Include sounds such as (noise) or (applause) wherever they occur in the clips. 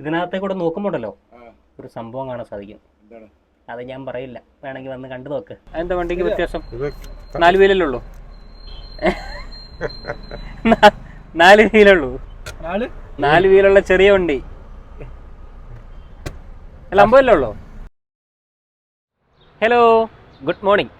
ഇതിനകത്തെ കൂടെ നോക്കുമ്പോണ്ടല്ലോ ഒരു സംഭവം കാണാൻ സാധിക്കും. അത് ഞാൻ പറയില്ല. വേണമെങ്കിൽ വന്ന് കണ്ടു നോക്ക്. എന്താ വണ്ടിക്ക് വ്യത്യാസം? നാല് വീലല്ലുള്ളൂ (laughs) നാല് വീലുള്ളൂ നാല്? നാല് വീലുള്ള ചെറിയ വണ്ടി. അല്ല അമ്പതല്ലേ ഉള്ളൂ? ഹലോ ഗുഡ് മോർണിംഗ്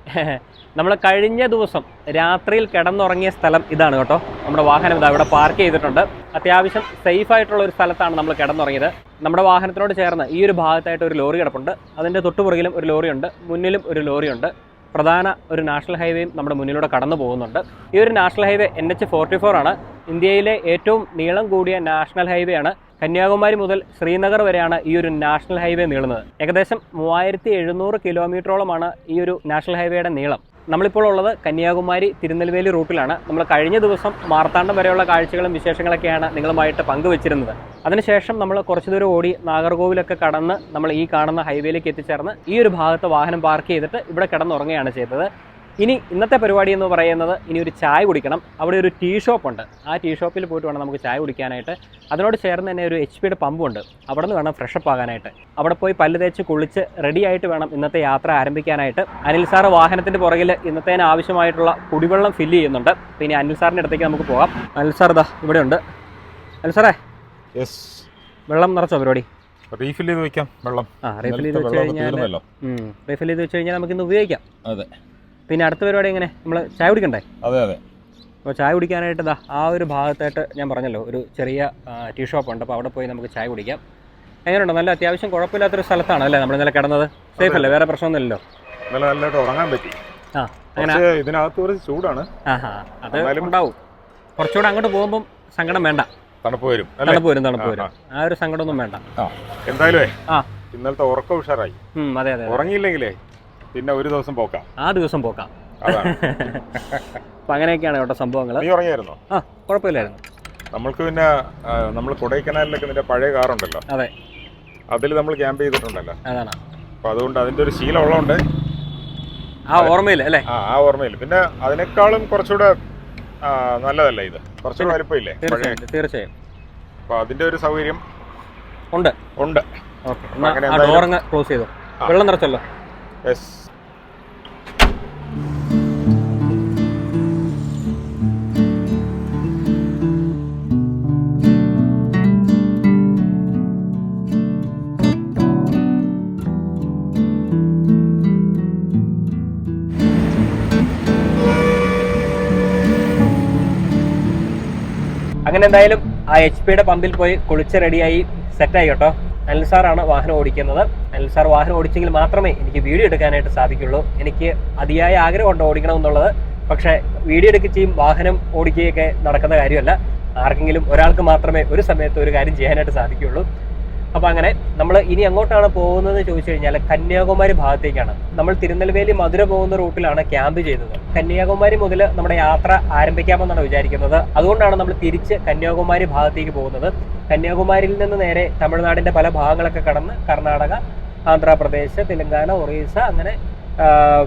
നമ്മൾ കഴിഞ്ഞ ദിവസം രാത്രിയിൽ കിടന്നുറങ്ങിയ സ്ഥലം ഇതാണ് കേട്ടോ. നമ്മുടെ വാഹനം ഇതാ ഇവിടെ പാർക്ക് ചെയ്തിട്ടുണ്ട്. അത്യാവശ്യം സേഫ് ആയിട്ടുള്ള ഒരു സ്ഥലത്താണ് നമ്മൾ കിടന്നുറങ്ങിയത്. നമ്മുടെ വാഹനത്തിനോട് ചേർന്ന് ഈ ഒരു ഭാഗത്തായിട്ട് ഒരു ലോറി കിടപ്പുണ്ട്. അതിന്റെ തൊട്ടുപുറകിലും ഒരു ലോറിയുണ്ട്. മുന്നിലും ഒരു ലോറിയുണ്ട്. പ്രധാന ഒരു നാഷണൽ ഹൈവേയും നമ്മുടെ മുന്നിലൂടെ കടന്നു പോകുന്നുണ്ട്. ഈ ഒരു national highway N H forty four ആണ്. ഇന്ത്യയിലെ ഏറ്റവും നീളം കൂടിയ നാഷണൽ ഹൈവേ ആണ്. കന്യാകുമാരി മുതൽ ശ്രീനഗർ വരെയാണ് ഈ ഒരു നാഷണൽ ഹൈവേ നീളുന്നത്. ഏകദേശം മൂവായിരത്തി എഴുന്നൂറ് കിലോമീറ്ററോളമാണ് ഈ ഒരു നാഷണൽ ഹൈവേയുടെ നീളം. നമ്മളിപ്പോൾ ഉള്ളത് കന്യാകുമാരി തിരുനെൽവേലി റൂട്ടിലാണ്. നമ്മൾ കഴിഞ്ഞ ദിവസം മാർത്താണ്ഡം വരെയുള്ള കാഴ്ചകളും വിശേഷങ്ങളൊക്കെയാണ് നിങ്ങളുമായിട്ട് പങ്കുവച്ചിരുന്നത്. അതിനുശേഷം നമ്മൾ കുറച്ച് ദൂരം ഓടി നാഗർകോവിലൊക്കെ കടന്ന് നമ്മൾ ഈ കാണുന്ന ഹൈവേയിലേക്ക് എത്തിച്ചേർന്ന് ഈ ഒരു ഭാഗത്ത് വാഹനം പാർക്ക് ചെയ്തിട്ട് ഇവിടെ കിടന്നുറങ്ങുകയാണ് ചെയ്തത്. ഇനി ഇന്നത്തെ പരിപാടി എന്ന് പറയുന്നത് ഇനി ഒരു ചായ കുടിക്കണം. അവിടെ ഒരു ടീ ഷോപ്പ് ഉണ്ട്. ആ ടീ ഷോപ്പിൽ പോയിട്ട് വേണം നമുക്ക് ചായ കുടിക്കാനായിട്ട്. അതിനോട് ചേർന്ന് തന്നെ ഒരു എച്ച് പിയുടെ പമ്പുണ്ട് അവിടെ നിന്ന് വേണം ഫ്രഷപ്പ് ആകാനായിട്ട്. അവിടെ പോയി പല്ല് തേച്ച് കുളിച്ച് റെഡി ആയിട്ട് വേണം ഇന്നത്തെ യാത്ര ആരംഭിക്കാനായിട്ട്. അനിൽ സാർ വാഹനത്തിന്റെ പുറകിൽ ഇന്നത്തേന് ആവശ്യമായിട്ടുള്ള കുടിവെള്ളം ഫില്ല് ചെയ്യുന്നുണ്ട്. പിന്നെ അനിൽ സാറിന്റെ അടുത്തേക്ക് നമുക്ക് പോകാം. അനിൽ സാർ ഇതാ ഇവിടെ ഉണ്ട്. അനിൽ സാറേ യെസ് വെള്ളം നിറച്ചോ പരിപാടി? റീഫിൽ ചെയ്ത് വെക്കാം വെള്ളം. ആ റീഫിൽ ചെയ്ത് വെച്ച് കഴിഞ്ഞാൽ റീഫിൽ ചെയ്ത് വെച്ച് കഴിഞ്ഞാൽ നമുക്ക് ഇന്ന് ഉപയോഗിക്കാം. അതെ. പിന്നെ അടുത്ത പരിപാടി എങ്ങനെ? നമ്മൾ ചായ കുടിക്കണ്ടേ? അതെ അതെ. അപ്പോൾ ചായ കുടിക്കാനായിട്ട് ദാ ആ ഒരു ഭാഗത്തായിട്ട് ഞാൻ പറഞ്ഞല്ലോ ഒരു ചെറിയ ടീ ഷോപ്പ് ഉണ്ട്. അപ്പോൾ അവിടെ പോയി നമുക്ക് ചായ കുടിക്കാം. എങ്ങനെയുണ്ട്? നല്ല അത്യാവശ്യം കുഴപ്പമില്ലാത്തൊരു സ്ഥലത്താണ് അല്ലേ നമ്മൾ ഇന്നലെ കിടന്നത്? സേഫ് അല്ലേ? വേറെ പ്രശ്നമൊന്നുമില്ലല്ലോ? ഇന്നലെ നല്ലതായിട്ട് ഉറങ്ങാൻ പറ്റി. ആ അങ്ങനെ ഇതിനകത്ത് കുറച്ച് ചൂടാണ്. അത് ഉണ്ടാവും. കുറച്ചുകൂടെ അങ്ങോട്ട് പോകുമ്പോൾ സങ്കടം വേണ്ട. തണുപ്പ് വരും തണുപ്പ് വരും തണുപ്പ് ആ, വരും. ആ. ഒരു സങ്കടമൊന്നും വേണ്ട. എന്തായാലും ആ. ഇന്നലത്തെ ഉറക്കം ഉഷാറായി. അതെ അതെ. ഉറങ്ങിയില്ലെങ്കിലേ? പിന്നെ ഒരു ദിവസം പോക്കാം. ആ ദിവസം പോക്കാം. അപ്പം അങ്ങനെയൊക്കെയാണ് കേട്ടോ സംഭവങ്ങൾ നീ ഉറങ്ങിയായിരുന്നോ? ആ കുഴപ്പമില്ലായിരുന്നു. നമ്മൾക്ക് പിന്നെ നമ്മൾ കൊടൈക്കനാലിലൊക്കെ നിന്റെ പഴയ കാറുണ്ടല്ലോ. അതെ. അതിൽ നമ്മൾ ക്യാമ്പ് ചെയ്തിട്ടുണ്ടല്ലോ. അതാണ്. അപ്പൊ അതുകൊണ്ട് അതിന്റെ ഒരു ശീലം ഉള്ളതുകൊണ്ട് ആ ഓർമ്മയില്ല അല്ലേ? ആ ഓർമ്മയില്ല പിന്നെ അതിനേക്കാളും കുറച്ചുകൂടെ നല്ലതല്ല ഇത്? കുറച്ചുകൂടെ വലിപ്പമില്ലേ? തീർച്ചയായും അപ്പൊ അതിന്റെ ഒരു സൗകര്യം ഉണ്ട്. ഉണ്ട്. ക്ലോസ് ചെയ്തു. വെള്ളം നിറച്ചല്ലോ. യെസ് അങ്ങനെ എന്തായാലും ആ എച്ച് പിയുടെ പമ്പിൽ പോയി കുളിച്ച് റെഡിയായി സെറ്റായി കേട്ടോ. അനിൽ സാറാണ് വാഹനം ഓടിക്കുന്നത്. അനിൽ സാർ വാഹനം ഓടിച്ചെങ്കിൽ മാത്രമേ എനിക്ക് വീഡിയോ എടുക്കാനായിട്ട് സാധിക്കുള്ളൂ. എനിക്ക് അതിയായ ആഗ്രഹമുണ്ട് ഓടിക്കണം എന്നുള്ളത് പക്ഷേ വീഡിയോ എടുക്കുകയും വാഹനം ഓടിക്കുകയൊക്കെ നടക്കുന്ന കാര്യമല്ല. ആർക്കെങ്കിലും ഒരാൾക്ക് മാത്രമേ ഒരു സമയത്ത് ഒരു കാര്യം ചെയ്യാനായിട്ട് സാധിക്കുള്ളൂ. അപ്പോൾ അങ്ങനെ നമ്മൾ ഇനി അങ്ങോട്ടാണ് പോകുന്നത് ചോദിച്ചു കഴിഞ്ഞാൽ കന്യാകുമാരി ഭാഗത്തേക്കാണ്. നമ്മൾ തിരുനെൽവേലി മധുര പോകുന്ന റൂട്ടിലാണ് ക്യാമ്പ് ചെയ്തത്. കന്യാകുമാരി മുതൽ നമ്മുടെ യാത്ര ആരംഭിക്കാമെന്നാണ് വിചാരിക്കുന്നത്. അതുകൊണ്ടാണ് നമ്മൾ തിരിച്ച് കന്യാകുമാരി ഭാഗത്തേക്ക് പോകുന്നത്. കന്യാകുമാരിയിൽ നിന്ന് നേരെ തമിഴ്നാടിന്റെ പല ഭാഗങ്ങളൊക്കെ കടന്ന് കർണാടക ആന്ധ്രാപ്രദേശ് തെലങ്കാന ഒറീസ അങ്ങനെ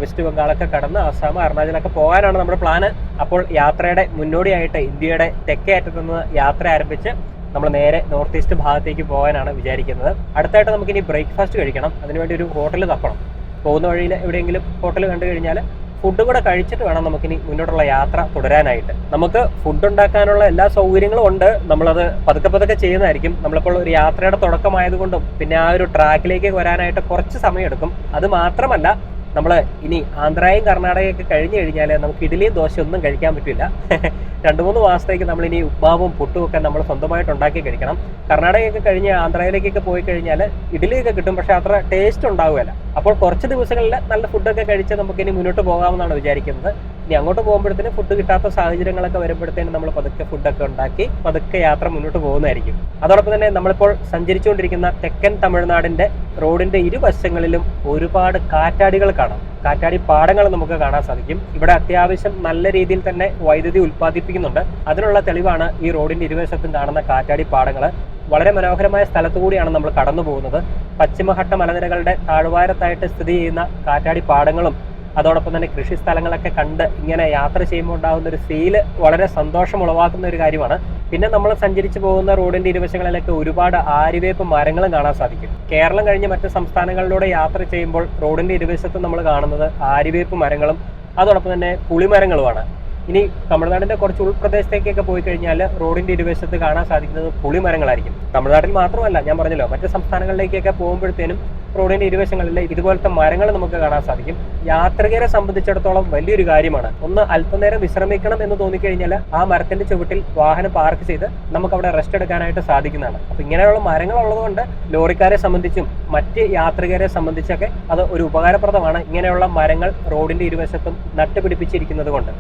വെസ്റ്റ് ബംഗാളൊക്കെ കടന്ന് ആസാം അരുണാചലൊക്കെ പോകാനാണ് നമ്മുടെ പ്ലാന്. അപ്പോൾ യാത്രയുടെ മുന്നോടിയായിട്ട് ഇന്ത്യയുടെ തെക്കേ അറ്റത്തുനിന്ന് യാത്ര ആരംഭിച്ച് നമ്മൾ നേരെ നോർത്ത് ഈസ്റ്റ് ഭാഗത്തേക്ക് പോകാനാണ് വിചാരിക്കുന്നത്. അടുത്തായിട്ട് നമുക്കിനി ബ്രേക്ക്ഫാസ്റ്റ് കഴിക്കണം. അതിനുവേണ്ടി ഒരു ഹോട്ടൽ തപ്പണം. പോകുന്ന വഴിയിൽ എവിടെയെങ്കിലും ഹോട്ടൽ കണ്ടു കഴിഞ്ഞാൽ ഫുഡ് കൂടെ കഴിച്ചിട്ട് വേണം നമുക്കിനി മുന്നോട്ടുള്ള യാത്ര തുടരാനായിട്ട്. നമുക്ക് ഫുഡ് ഉണ്ടാക്കാനുള്ള എല്ലാ സൗകര്യങ്ങളും ഉണ്ട്. നമ്മളത് പതുക്കെ പതുക്കെ ചെയ്യുന്നതായിരിക്കും. നമ്മളിപ്പോൾ ഒരു യാത്രയുടെ തുടക്കമായതുകൊണ്ടും പിന്നെ ആ ഒരു ട്രാക്കിലേക്ക് വരാനായിട്ട് കുറച്ച് സമയമെടുക്കും. അത് മാത്രമല്ല നമ്മൾ ഇനി ആന്ധ്രയും കർണാടകയൊക്കെ കഴിഞ്ഞു കഴിഞ്ഞാൽ നമുക്ക് ഇഡ്ഡലിയും ദോശയും ഒന്നും കഴിക്കാൻ പറ്റില്ല. (laughs) രണ്ട് മൂന്ന് മാസത്തേക്ക് നമ്മൾ ഇനി ഉപ്പാവും പുട്ടും ഒക്കെ നമ്മൾ സ്വന്തമായിട്ട് ഉണ്ടാക്കി കഴിക്കണം. കർണാടകയൊക്കെ കഴിഞ്ഞ് ആന്ധ്രയിലേക്കൊക്കെ പോയി കഴിഞ്ഞാൽ ഇഡ്ഡലിയൊക്കെ കിട്ടും പക്ഷേ അത്ര ടേസ്റ്റ് ഉണ്ടാവുകയില്ല. അപ്പോൾ കുറച്ച് ദിവസങ്ങളിൽ നല്ല ഫുഡൊക്കെ കഴിച്ച് നമുക്ക് ഇനി മുന്നോട്ട് പോകാമെന്നാണ് വിചാരിക്കുന്നത്. ഇനി അങ്ങോട്ട് പോകുമ്പോഴത്തേന് ഫുഡ് കിട്ടാത്ത സാഹചര്യങ്ങളൊക്കെ വരുമ്പോഴത്തേനും നമ്മൾ പതുക്കെ ഫുഡൊക്കെ ഉണ്ടാക്കി പതുക്കെ യാത്ര മുന്നോട്ട് പോകുന്നതായിരിക്കും. അതോടൊപ്പം തന്നെ നമ്മളിപ്പോൾ സഞ്ചരിച്ചുകൊണ്ടിരിക്കുന്ന തെക്കൻ തമിഴ്നാടിന്റെ റോഡിന്റെ ഇരുവശങ്ങളിലും ഒരുപാട് കാറ്റാടികൾ കാണാം. കാറ്റാടി പാടങ്ങൾ നമുക്ക് കാണാൻ സാധിക്കും. ഇവിടെ അത്യാവശ്യം നല്ല രീതിയിൽ തന്നെ വൈദ്യുതി ഉൽപ്പാദിപ്പിക്കുന്നുണ്ട്. അതിനുള്ള തെളിവാണ് ഈ റോഡിന്റെ ഇരുവശത്തും കാണുന്ന കാറ്റാടി പാടങ്ങൾ. വളരെ മനോഹരമായ സ്ഥലത്തു കൂടിയാണ് നമ്മൾ കടന്നു പോകുന്നത് പശ്ചിമഘട്ട മലനിരകളുടെ താഴ്വാരത്തായിട്ട് സ്ഥിതി ചെയ്യുന്ന കാറ്റാടി പാടങ്ങളും അതോടൊപ്പം തന്നെ കൃഷി സ്ഥലങ്ങളൊക്കെ കണ്ട് ഇങ്ങനെ യാത്ര ചെയ്യുമ്പോൾ ഉണ്ടാകുന്ന ഒരു ഫീൽ വളരെ സന്തോഷം ഉളവാക്കുന്ന ഒരു കാര്യമാണ്. പിന്നെ നമ്മൾ സഞ്ചരിച്ചു പോകുന്ന റോഡിന്റെ ഇരുവശങ്ങളിലൊക്കെ ഒരുപാട് ആര്യവേപ്പ് മരങ്ങളും കാണാൻ സാധിക്കും. കേരളം കഴിഞ്ഞ് മറ്റ് സംസ്ഥാനങ്ങളിലൂടെ യാത്ര ചെയ്യുമ്പോൾ റോഡിന്റെ ഇരുവശത്ത് നമ്മൾ കാണുന്നത് ആര്യവേപ്പ് മരങ്ങളും അതോടൊപ്പം തന്നെ പുളിമരങ്ങളുമാണ്. ഇനി തമിഴ്നാടിന്റെ കുറച്ച് ഉൾപ്രദേശത്തേക്കൊക്കെ പോയി കഴിഞ്ഞാൽ റോഡിന്റെ ഇരുവശത്ത് കാണാൻ സാധിക്കുന്നത് പുളിമരങ്ങളായിരിക്കും. തമിഴ്നാട്ടിൽ മാത്രമല്ല ഞാൻ പറഞ്ഞല്ലോ മറ്റ് സംസ്ഥാനങ്ങളിലേക്കൊക്കെ പോകുമ്പോഴത്തേനും റോഡിന്റെ ഇരുവശങ്ങളിൽ ഇതുപോലത്തെ മരങ്ങൾ നമുക്ക് കാണാൻ സാധിക്കും. യാത്രികരെ സംബന്ധിച്ചിടത്തോളം വലിയൊരു കാര്യമാണ്. ഒന്ന് അല്പനേരം വിശ്രമിക്കണം എന്ന് തോന്നിക്കഴിഞ്ഞാൽ ആ മരത്തിന്റെ ചുവട്ടിൽ വാഹനം പാർക്ക് ചെയ്ത് നമുക്ക് അവിടെ റെസ്റ്റ് എടുക്കാനായിട്ട് സാധിക്കുന്നതാണ്. അപ്പൊ ഇങ്ങനെയുള്ള മരങ്ങൾ ഉള്ളതുകൊണ്ട് ലോറിക്കാരെ സംബന്ധിച്ചും മറ്റ് യാത്രികരെ സംബന്ധിച്ചൊക്കെ അത് ഒരു ഉപകാരപ്രദമാണ്. ഇങ്ങനെയുള്ള മരങ്ങൾ റോഡിന്റെ ഇരുവശത്തും നട്ടുപിടിപ്പിച്ചിരിക്കുന്നത് കൊണ്ട്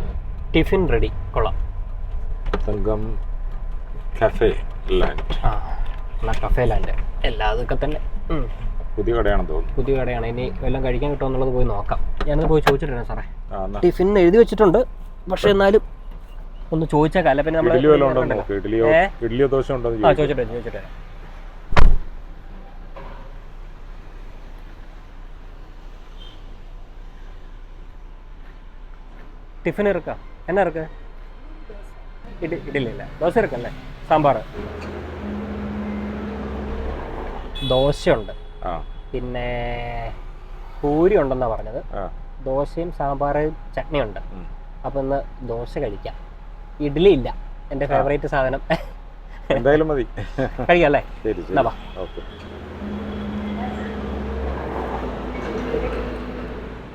ടിഫിൻ റെഡി. കൊള്ളാം. സംഘം കഫേ ലാൻഡ് ആ കഫേ ലാൻഡ് എല്ലാ അതൊക്കെ തന്നെ. പുതിയ കടയാണെന്ന് തോന്നുന്നു. പുതിയ കടയാണ്. ഇനി എല്ലാം കഴിക്കാൻ കിട്ടുമോ എന്നുള്ളത് പോയി നോക്കാം. ഞാനത് പോയി ചോദിച്ചിട്ടുണ്ട് സാറേ. ടിഫിൻ എഴുതി വെച്ചിട്ടുണ്ട്. പക്ഷെ എന്നാലും ഒന്ന് ചോദിച്ചേക്കാം അല്ല പിന്നെ നമ്മൾ ഇഡ്ഡലി വല്ലതും ഉണ്ടോ എന്ന് നോക്ക്? ഇഡ്ഡലിയോ ഇഡ്ഡലിയോ ദോശ ഉണ്ടോ എന്ന് ആ. ചോദിച്ചിട്ട് ചോദിച്ചിട്ട് ടിഫിൻ ഇറക്കാം? എന്നാ ഇറക്ക? ഇഡ്ഡലി ദോശ ഇറക്കല്ലേ? സാമ്പാർ ദോശയുണ്ട്. പിന്നെ പൂരി ഉണ്ടെന്നാ പറഞ്ഞത്. ദോശയും സാമ്പാറും ചട്നി ഉണ്ട് അപ്പൊ ഇന്ന് ദോശ കഴിക്കാം. ഇഡ്ഡലി ഇല്ല. എന്റെ ഫേവറേറ്റ് സാധനം. എന്തായാലും മതി. കഴിക്കാം അല്ലേ?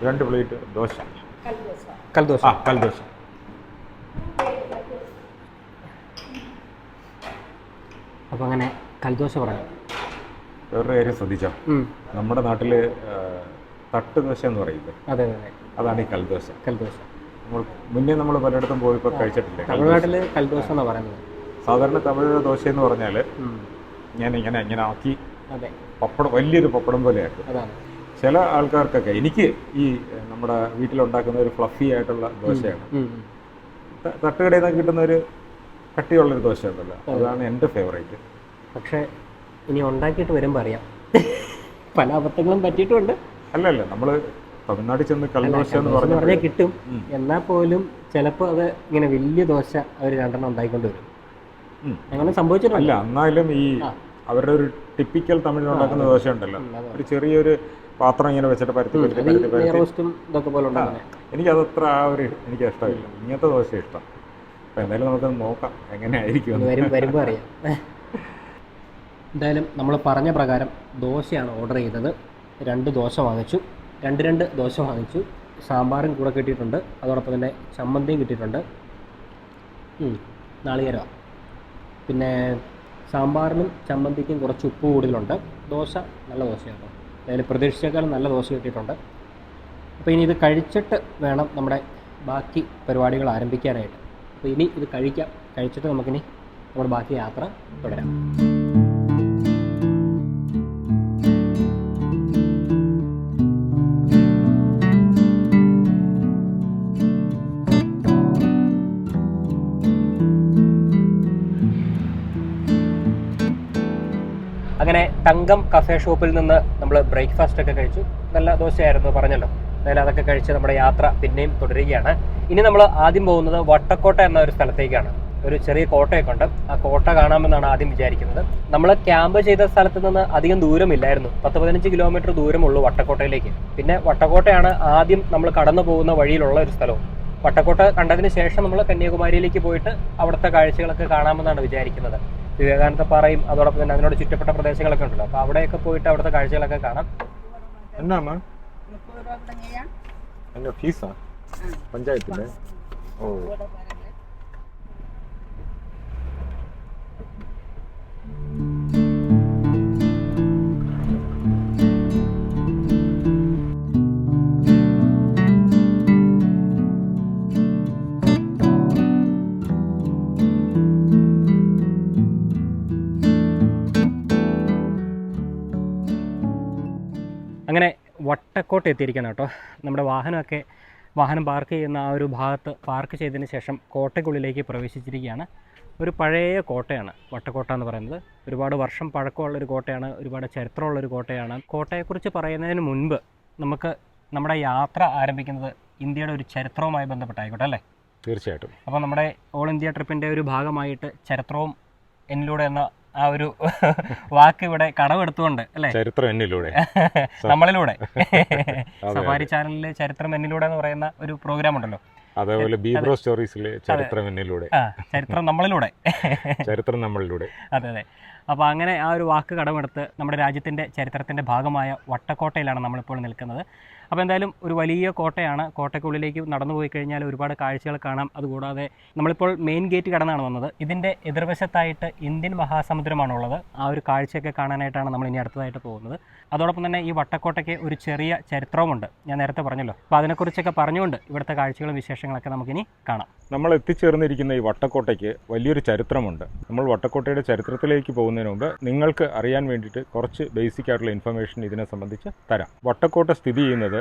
രണ്ട് പ്ലേറ്റ് ദോശ. കൽദോശ. ആ കൽദോശ. അപ്പൊ അങ്ങനെ കൽദോശ പറഞ്ഞു വേറൊരു കാര്യം ശ്രദ്ധിച്ചോ? നമ്മുടെ നാട്ടിൽ ആ, തട്ട് ദോശ എന്ന് പറയില്ലേ? അതെ അതെ അതെ. അതാണ് ഈ കൽദോശ. കൽദോശ. നമ്മൾ മുന്നേ നമ്മൾ പലയിടത്തും പോയി കഴിച്ചിട്ടില്ലേ കൽദോശ. തമിഴ്നാട്ടിൽ കൽദോശ എന്ന് പറയുന്നത്. സാധാരണ തമിഴ് ദോശ എന്ന് പറഞ്ഞാൽ ഞാൻ ഇങ്ങനെ ഇങ്ങനെ ആക്കി പപ്പടം വലിയൊരു പപ്പടം പോലെയാക്കും ചില ആൾക്കാർക്കൊക്കെ എനിക്ക് ഈ നമ്മുടെ വീട്ടിലുണ്ടാക്കുന്ന ഒരു ഫ്ലഫി ആയിട്ടുള്ള ദോശയാണ്. തട്ടുകടയിൽ നിന്ന് കിട്ടുന്ന ഒരു കട്ടിയുള്ളൊരു ദോശ ഉണ്ടല്ലോ. അതാണ് എന്റെ ഫേവറേറ്റ് പക്ഷെ ഇനി ഉണ്ടാക്കിയിട്ട് വരുമ്പോൾ അറിയാം. പല അബദ്ധങ്ങളും പറ്റിയിട്ടുണ്ട്. അല്ലല്ല നമ്മൾ തമിഴ്നാട്ടിൽ ചെന്ന് കൽദോശ എന്ന് പറഞ്ഞാൽ കിട്ടും. എന്നാൽ പോലും ചിലപ്പോൾ അത് ഇങ്ങനെ വലിയ ദോശ അവർ രണ്ടെണ്ണം ഉണ്ടാക്കിക്കൊണ്ട് വരും. അങ്ങനെ സംഭവിച്ചിട്ടില്ല എന്നാലും ഈ അവരുടെ ഒരു ടിപ്പിക്കൽ തമിഴിൽ ഉണ്ടാക്കുന്ന ദോശ ഉണ്ടല്ലോ. ഒരു ചെറിയൊരു പാത്രം ഇങ്ങനെ വെച്ചിട്ട് പരത്തി പരത്തി പരത്തി പരത്തി. ഉണ്ടാകുന്നത് എനിക്കതത്ര ആ ഒരു എനിക്ക് ഇഷ്ടമില്ല ഇങ്ങനത്തെ ദോശ ഇഷ്ടം. അപ്പം എന്തായാലും നമുക്ക് നോക്കാം എങ്ങനെയായിരിക്കും വരുമ്പോൾ അറിയാം. എന്തായാലും നമ്മൾ പറഞ്ഞ പ്രകാരം ദോശയാണ് ഓർഡർ ചെയ്തത്. രണ്ട് ദോശ വാങ്ങിച്ചു. രണ്ട് രണ്ട് ദോശ വാങ്ങിച്ചു. സാമ്പാറും കൂടെ കിട്ടിയിട്ടുണ്ട്. അതോടൊപ്പം തന്നെ ചമ്മന്തിയും കിട്ടിയിട്ടുണ്ട്. നാളികേരമാണ് പിന്നെ സാമ്പാറിനും ചമ്മന്തിക്കും കുറച്ച് ഉപ്പ് കൂടുതലുണ്ട്. ദോശ നല്ല ദോശയാണ് അതായത് പ്രതീക്ഷിച്ചേക്കാളും നല്ല ദോശ കിട്ടിയിട്ടുണ്ട്. അപ്പോൾ ഇനി ഇത് കഴിച്ചിട്ട് വേണം നമ്മുടെ ബാക്കി പരിപാടികൾ ആരംഭിക്കാനായിട്ട്. അപ്പോൾ ഇനി ഇത് കഴിക്കാം. കഴിച്ചിട്ട് നമുക്കിനി നമ്മുടെ ബാക്കി യാത്ര തുടരാം. തങ്കം കഫേ ഷോപ്പിൽ നിന്ന് നമ്മൾ ബ്രേക്ക്ഫാസ്റ്റ് ഒക്കെ കഴിച്ചു. നല്ല ദോശയായിരുന്നു പറഞ്ഞല്ലോ. അതായത് അതൊക്കെ കഴിച്ച് നമ്മുടെ യാത്ര പിന്നെയും തുടരുകയാണ്. ഇനി നമ്മൾ ആദ്യം പോകുന്നത് വട്ടക്കോട്ട എന്ന ഒരു സ്ഥലത്തേക്കാണ്. ഒരു ചെറിയ കോട്ടയൊക്കെ ഉണ്ട് ആ കോട്ട കാണാമെന്നാണ് ആദ്യം വിചാരിക്കുന്നത്. നമ്മൾ ക്യാമ്പ് ചെയ്ത സ്ഥലത്ത് നിന്ന് അധികം ദൂരമില്ലായിരുന്നു. പത്ത് പതിനഞ്ച് കിലോമീറ്റർ ദൂരമുള്ളൂ വട്ടക്കോട്ടയിലേക്ക്. പിന്നെ വട്ടക്കോട്ടയാണ് ആദ്യം നമ്മൾ കടന്നു പോകുന്ന വഴിയിലുള്ള ഒരു സ്ഥലവും. വട്ടക്കോട്ട കണ്ടതിന് ശേഷം നമ്മൾ കന്യാകുമാരിയിലേക്ക് പോയിട്ട് അവിടുത്തെ കാഴ്ചകളൊക്കെ കാണാമെന്നാണ് വിചാരിക്കുന്നത്. വിവേകാനന്ദ പാറയും അതോടൊപ്പം തന്നെ അതിനോട് ചുറ്റപ്പെട്ട പ്രദേശങ്ങളൊക്കെ ഉണ്ടല്ലോ. അപ്പോൾ അവിടെയൊക്കെ പോയിട്ട് അവിടുത്തെ കാഴ്ചകളൊക്കെ കാണാം. എന്നാ മുപ്പത് രൂപ തുടങ്ങിയ എന്റെ ഫീസാ? പഞ്ചായത്തിന്റെ ഓ. വട്ടക്കോട്ട് എത്തിയിരിക്കുന്നത് കേട്ടോ. നമ്മുടെ വാഹനമൊക്കെ വാഹനം പാർക്ക് ചെയ്യുന്ന ആ ഒരു ഭാഗത്ത് പാർക്ക് ചെയ്തതിന് ശേഷം കോട്ടയ്ക്കുള്ളിലേക്ക് പ്രവേശിച്ചിരിക്കുകയാണ്. ഒരു പഴയ കോട്ടയാണ് വട്ടക്കോട്ട എന്ന് പറയുന്നത്. ഒരുപാട് വർഷം പഴക്കമുള്ള ഒരു കോട്ടയാണ് ഒരുപാട് ചരിത്രമുള്ള ഒരു കോട്ടയാണ്. കോട്ടയെക്കുറിച്ച് പറയുന്നതിന് മുൻപ് നമുക്ക് നമ്മുടെ യാത്ര ആരംഭിക്കുന്നത് ഇന്ത്യയുടെ ഒരു ചരിത്രവുമായി ബന്ധപ്പെട്ടായിക്കോട്ടെ അല്ലേ? തീർച്ചയായിട്ടും. അപ്പോൾ നമ്മുടെ ഓൾ ഇന്ത്യ ട്രിപ്പിന്റെ ഒരു ഭാഗമായിട്ട് ചരിത്രവും എന്നിലൂടെ എന്ന ആ ഒരു വാക്ക് ഇവിടെ കടമെടുത്തുകൊണ്ട് അല്ലേ? ചരിത്രം എന്നിലൂടെ. (laughs) നമ്മളിലൂടെ. സഫാരി ചാനലിൽ ചരിത്രം എന്നിലൂടെ എന്ന് പറയുന്ന ഒരു പ്രോഗ്രാം ഉണ്ടല്ലോ. അതേപോലെ ബീബ്രോ സ്റ്റോറീസിലെ ചരിത്രം എന്നിലൂടെ. ചരിത്രം നമ്മളിലൂടെ. (laughs) ചരിത്രം നമ്മളിലൂടെ. അതെ അതെ. അപ്പോൾ അങ്ങനെ ആ ഒരു വാക്ക് കടമെടുത്ത് നമ്മുടെ രാജ്യത്തിന്റെ ചരിത്രത്തിന്റെ ഭാഗമായ വട്ടക്കോട്ടയിലാണ് നമ്മളിപ്പോൾ നിൽക്കുന്നത്. അപ്പോൾ എന്തായാലും ഒരു വലിയ കോട്ടയാണ്. കോട്ടയ്ക്കുള്ളിലേക്ക് നടന്നു പോയി കഴിഞ്ഞാൽ ഒരുപാട് കാഴ്ചകൾ കാണാം. അതുകൂടാതെ നമ്മളിപ്പോൾ മെയിൻ ഗേറ്റ് കടന്നാണ് വന്നത്. ഇതിന്റെ എതിർവശത്തായിട്ട് ഇന്ത്യൻ മഹാസമുദ്രമാണുള്ളത്. ആ ഒരു കാഴ്ചയൊക്കെ കാണാനായിട്ടാണ് നമ്മൾ ഇനി അടുത്തതായിട്ട് പോകുന്നത്. അതോടൊപ്പം തന്നെ ഈ വട്ടക്കോട്ടയ്ക്ക് ഒരു ചെറിയ ചരിത്രവുമുണ്ട്. ഞാൻ നേരത്തെ പറഞ്ഞല്ലോ. അപ്പോൾ അതിനെക്കുറിച്ചൊക്കെ പറഞ്ഞുകൊണ്ട് ഇവിടുത്തെ കാഴ്ചകളും വിശേഷങ്ങളൊക്കെ നമുക്കിനി കാണാം. നമ്മൾ എത്തിച്ചേർന്നിരിക്കുന്ന ഈ വട്ടക്കോട്ടയ്ക്ക് വലിയൊരു ചരിത്രമുണ്ട്. നമ്മൾ വട്ടക്കോട്ടയുടെ ചരിത്രത്തിലേക്ക് പോകുന്നതിന് മുമ്പ് നിങ്ങൾക്ക് അറിയാൻ വേണ്ടിയിട്ട് കുറച്ച് ബേസിക് ആയിട്ടുള്ള ഇൻഫർമേഷൻ ഇതിനെ സംബന്ധിച്ച് തരാം. വട്ടക്കോട്ട സ്ഥിതി ചെയ്യുന്നത്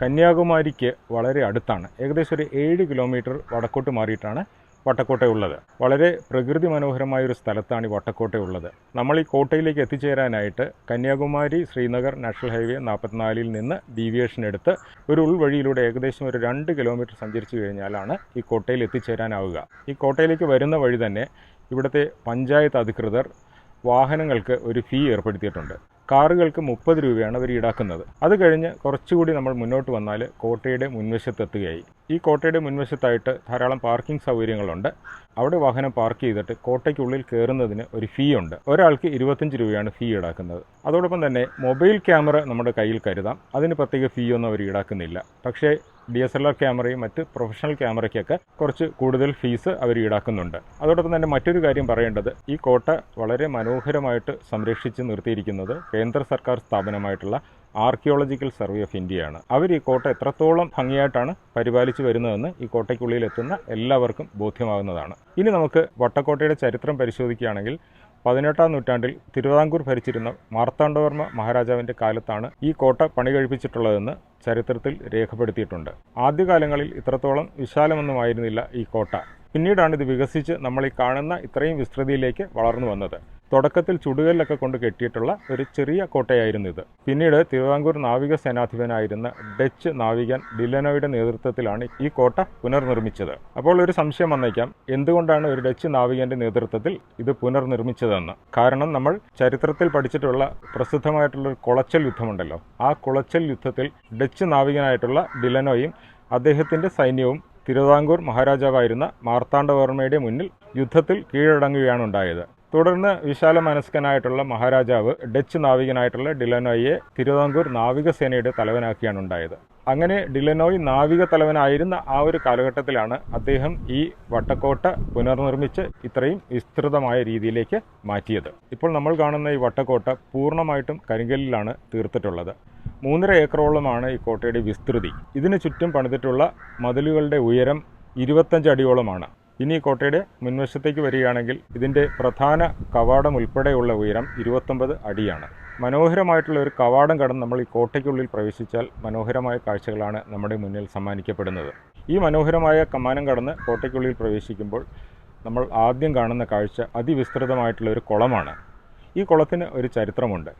കന്യാകുമാരിക്ക് വളരെ അടുത്താണ്. ഏകദേശം ഒരു ഏഴ് കിലോമീറ്റർ വടക്കോട്ട് മാറിയിട്ടാണ് വട്ടക്കോട്ട ഉള്ളത് വളരെ പ്രകൃതി മനോഹരമായ ഒരു സ്ഥലത്താണ് ഈ വട്ടക്കോട്ട ഉള്ളത് നമ്മൾ ഈ കോട്ടയിലേക്ക് എത്തിച്ചേരാനായിട്ട് കന്യാകുമാരി ശ്രീനഗർ നാഷണൽ ഹൈവേ നാൽപ്പത്തിനാലിൽ നിന്ന് ഡീവിയേഷൻ എടുത്ത് ഒരു ഉൾവഴിയിലൂടെ ഏകദേശം ഒരു രണ്ട് കിലോമീറ്റർ സഞ്ചരിച്ചു കഴിഞ്ഞാലാണ് ഈ കോട്ടയിൽ എത്തിച്ചേരാനാവുക. ഈ കോട്ടയിലേക്ക് വരുന്ന വഴി തന്നെ ഇവിടുത്തെ പഞ്ചായത്ത് അധികൃതർ വാഹനങ്ങൾക്ക് ഒരു ഫീ ഏർപ്പെടുത്തിയിട്ടുണ്ട്. കാറുകൾക്ക് മുപ്പത് രൂപയാണ് അവർ ഈടാക്കുന്നത്. അത് കഴിഞ്ഞ് കുറച്ചുകൂടി നമ്മൾ മുന്നോട്ട് വന്നാൽ കോട്ടയുടെ മുൻവശത്തെത്തുകയായി. ഈ കോട്ടയുടെ മുൻവശത്തായിട്ട് ധാരാളം പാർക്കിംഗ് സൗകര്യങ്ങളുണ്ട്. അവിടെ വാഹനം പാർക്ക് ചെയ്തിട്ട് കോട്ടയ്ക്കുള്ളിൽ കയറുന്നതിന് ഒരു ഫീ ഉണ്ട്. ഒരാൾക്ക് ഇരുപത്തഞ്ച് രൂപയാണ് ഫീ ഈടാക്കുന്നത്. അതോടൊപ്പം തന്നെ മൊബൈൽ ക്യാമറ നമ്മുടെ കയ്യിൽ കരുതാം. അതിന് പ്രത്യേക ഫീ ഒന്നും അവർ ഈടാക്കുന്നില്ല. പക്ഷേ ഡി എസ് എൽ ആർ ക്യാമറയും മറ്റ് പ്രൊഫഷണൽ ക്യാമറയ്ക്കൊക്കെ കുറച്ച് കൂടുതൽ ഫീസ് അവർ ഈടാക്കുന്നുണ്ട്. അതോടൊപ്പം തന്നെ മറ്റൊരു കാര്യം പറയേണ്ടത് ഈ കോട്ട വളരെ മനോഹരമായിട്ട് സംരക്ഷിച്ച് നിർത്തിയിരിക്കുന്നത് കേന്ദ്ര സർക്കാർ സ്ഥാപനമായിട്ടുള്ള ആർക്കിയോളജിക്കൽ സർവേ ഓഫ് ഇന്ത്യയാണ്. അവർ ഈ കോട്ട എത്രത്തോളം ഭംഗിയായിട്ടാണ് പരിപാലിച്ചു വരുന്നതെന്ന് ഈ കോട്ടയ്ക്കുള്ളിൽ എത്തുന്ന എല്ലാവർക്കും ബോധ്യമാകുന്നതാണ്. ഇനി നമുക്ക് വട്ടക്കോട്ടയുടെ ചരിത്രം പരിശോധിക്കുകയാണെങ്കിൽ പതിനെട്ടാം നൂറ്റാണ്ടിൽ തിരുവിതാംകൂർ ഭരിച്ചിരുന്ന മാർത്താണ്ഡവർമ്മ മഹാരാജാവിന്റെ കാലത്താണ് ഈ കോട്ട പണി കഴിപ്പിച്ചിട്ടുള്ളതെന്ന് ചരിത്രത്തിൽ രേഖപ്പെടുത്തിയിട്ടുണ്ട്. ആദ്യകാലങ്ങളിൽ ഇത്രത്തോളം വിശാലമൊന്നുമായിരുന്നില്ല ഈ കോട്ട. പിന്നീടാണ് ഇത് വികസിച്ച് നമ്മൾ ഈ കാണുന്ന ഇത്രയും വിസ്തൃതിയിലേക്ക് വളർന്നു വന്നത്. തുടക്കത്തിൽ ചുടുകല്ലൊക്കെ കൊണ്ട് കെട്ടിയിട്ടുള്ള ഒരു ചെറിയ കോട്ടയായിരുന്നു ഇത്. പിന്നീട് തിരുവിതാംകൂർ നാവിക സേനാധിപനായിരുന്ന ഡച്ച് നാവികൻ ഡിലനോയുടെ നേതൃത്വത്തിലാണ് ഈ കോട്ട പുനർനിർമ്മിച്ചത്. അപ്പോൾ ഒരു സംശയം വന്നേക്കാം. എന്തുകൊണ്ടാണ് ഒരു ഡച്ച് നാവികന്റെ നേതൃത്വത്തിൽ ഇത് പുനർനിർമ്മിച്ചതെന്ന്? കാരണം നമ്മൾ ചരിത്രത്തിൽ പഠിച്ചിട്ടുള്ള പ്രസിദ്ധമായിട്ടുള്ള ഒരു കുളച്ചൽ യുദ്ധമുണ്ടല്ലോ. ആ കുളച്ചൽ യുദ്ധത്തിൽ ഡച്ച് നാവികനായിട്ടുള്ള ഡിലനോയും അദ്ദേഹത്തിന്റെ സൈന്യവും തിരുവിതാംകൂർ മഹാരാജാവായിരുന്ന മാർത്താണ്ഡവർമ്മയുടെ മുന്നിൽ യുദ്ധത്തിൽ കീഴടങ്ങുകയാണ് ഉണ്ടായത്. തുടർന്ന് വിശാല മനസ്കനായിട്ടുള്ള മഹാരാജാവ് ഡച്ച് നാവികനായിട്ടുള്ള ഡിലനോയെ തിരുവിതാംകൂർ നാവികസേനയുടെ തലവനാക്കിയാണ് ഉണ്ടായത്. അങ്ങനെ ഡിലനോയ് നാവിക തലവനായിരുന്ന ആ ഒരു കാലഘട്ടത്തിലാണ് അദ്ദേഹം ഈ വട്ടക്കോട്ട പുനർനിർമ്മിച്ച് ഇത്രയും വിസ്തൃതമായ രീതിയിലേക്ക് മാറ്റിയത്. ഇപ്പോൾ നമ്മൾ കാണുന്ന ഈ വട്ടക്കോട്ട പൂർണമായിട്ടും കരിങ്കല്ലിലാണ് തീർത്തിട്ടുള്ളത്. മൂന്നര ഏക്കറോളമാണ് ഈ കോട്ടയുടെ വിസ്തൃതി. ഇതിനു ചുറ്റും പണിതിട്ടുള്ള മതിലുകളുടെ ഉയരം ഇരുപത്തഞ്ച് അടിയോളമാണ്. ഇനി കോട്ടയുടെ മുൻവശത്തേക്ക് വരികയാണെങ്കിൽ ഇതിന്റെ പ്രധാന കവാടം ഉൾപ്പെടെയുള്ള ഉയരം ഇരുപത്തൊമ്പത് അടിയാണ്. മനോഹരമായിട്ടുള്ള ഒരു കവാടം കടന്ന് നമ്മൾ ഈ കോട്ടയ്ക്കുള്ളിൽ പ്രവേശിച്ചാൽ മനോഹരമായ കാഴ്ചകളാണ് നമ്മുടെ മുന്നിൽ സമ്മാനിക്കപ്പെടുന്നത്. ഈ മനോഹരമായ കമാനം കടന്ന് കോട്ടയ്ക്കുള്ളിൽ പ്രവേശിക്കുമ്പോൾ നമ്മൾ ആദ്യം കാണുന്ന കാഴ്ച അതിവിസ്തൃതമായിട്ടുള്ള ഒരു കുളമാണ്. ഈ കുളത്തിന് ഒരു ചരിത്രമുണ്ട്.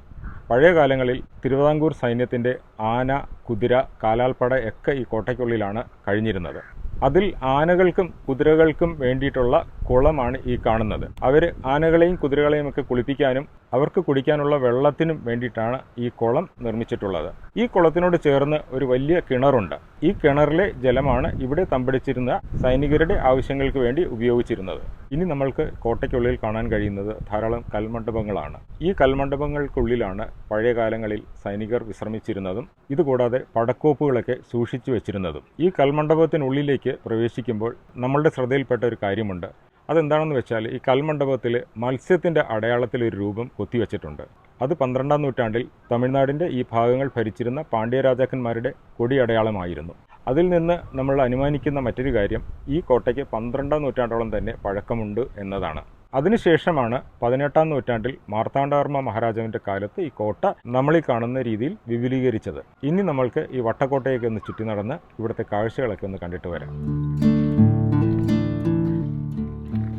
പഴയ കാലങ്ങളിൽ തിരുവിതാംകൂർ സൈന്യത്തിന്റെ ആന കുതിര കാലാൽപ്പട ഒക്കെ ഈ കോട്ടയ്ക്കുള്ളിലാണ് കഴിഞ്ഞിരുന്നത്. അതിൽ ആനകൾക്കും കുതിരകൾക്കും വേണ്ടിയിട്ടുള്ള കുളമാണ് ഈ കാണുന്നത്. അവർ ആനകളെയും കുതിരകളെയും ഒക്കെ കുളിപ്പിക്കാനും അവർക്ക് കുടിക്കാനുള്ള വെള്ളത്തിനും വേണ്ടിയിട്ടാണ് ഈ കുളം നിർമ്മിച്ചിട്ടുള്ളത്. ഈ കുളത്തിനോട് ചേർന്ന് ഒരു വലിയ കിണറുണ്ട്. ഈ കിണറിലെ ജലമാണ് ഇവിടെ തമ്പടിച്ചിരുന്ന സൈനികരുടെ ആവശ്യങ്ങൾക്ക് വേണ്ടി ഉപയോഗിച്ചിരുന്നത്. ഇനി നമ്മൾക്ക് കോട്ടയ്ക്കുള്ളിൽ കാണാൻ കഴിയുന്നത് ധാരാളം കൽമണ്ഡപങ്ങളാണ്. ഈ കൽമണ്ഡപങ്ങൾക്കുള്ളിലാണ് പഴയ കാലങ്ങളിൽ സൈനികർ വിശ്രമിച്ചിരുന്നതും ഇതുകൂടാതെ പടക്കോപ്പുകളൊക്കെ സൂക്ഷിച്ചു വെച്ചിരുന്നതും. ഈ കൽമണ്ഡപത്തിനുള്ളിലേക്ക് പ്രവേശിക്കുമ്പോൾ നമ്മളുടെ ശ്രദ്ധയിൽപ്പെട്ട ഒരു കാര്യമുണ്ട്. അതെന്താണെന്ന് വെച്ചാൽ ഈ കൽമണ്ഡപത്തിൽ മത്സ്യത്തിന്റെ അടയാളത്തിൽ ഒരു രൂപം കൊത്തിവെച്ചിട്ടുണ്ട്. അത് പന്ത്രണ്ടാം നൂറ്റാണ്ടിൽ തമിഴ്നാടിന്റെ ഈ ഭാഗങ്ങൾ ഭരിച്ചിരുന്ന പാണ്ഡ്യരാജാക്കന്മാരുടെ കൊടി അടയാളമായിരുന്നു. അതിൽ നിന്ന് നമ്മൾ അനുമാനിക്കുന്ന മറ്റൊരു കാര്യം ഈ കോട്ടയ്ക്ക് പന്ത്രണ്ടാം നൂറ്റാണ്ടോളം തന്നെ പഴക്കമുണ്ട് എന്നതാണ്. അതിനുശേഷമാണ് പതിനെട്ടാം നൂറ്റാണ്ടിൽ മാർത്താണ്ഡവർമ്മ മഹാരാജാവിന്റെ കാലത്ത് ഈ കോട്ട നമ്മൾ ഈ കാണുന്ന രീതിയിൽ വിപുലീകരിച്ചത്. ഇനി നമ്മൾക്ക് ഈ വട്ടക്കോട്ടയൊക്കെ ഒന്ന് ചുറ്റി നടന്ന് ഇവിടുത്തെ കാഴ്ചകളൊക്കെ ഒന്ന് കണ്ടിട്ട് വരാം.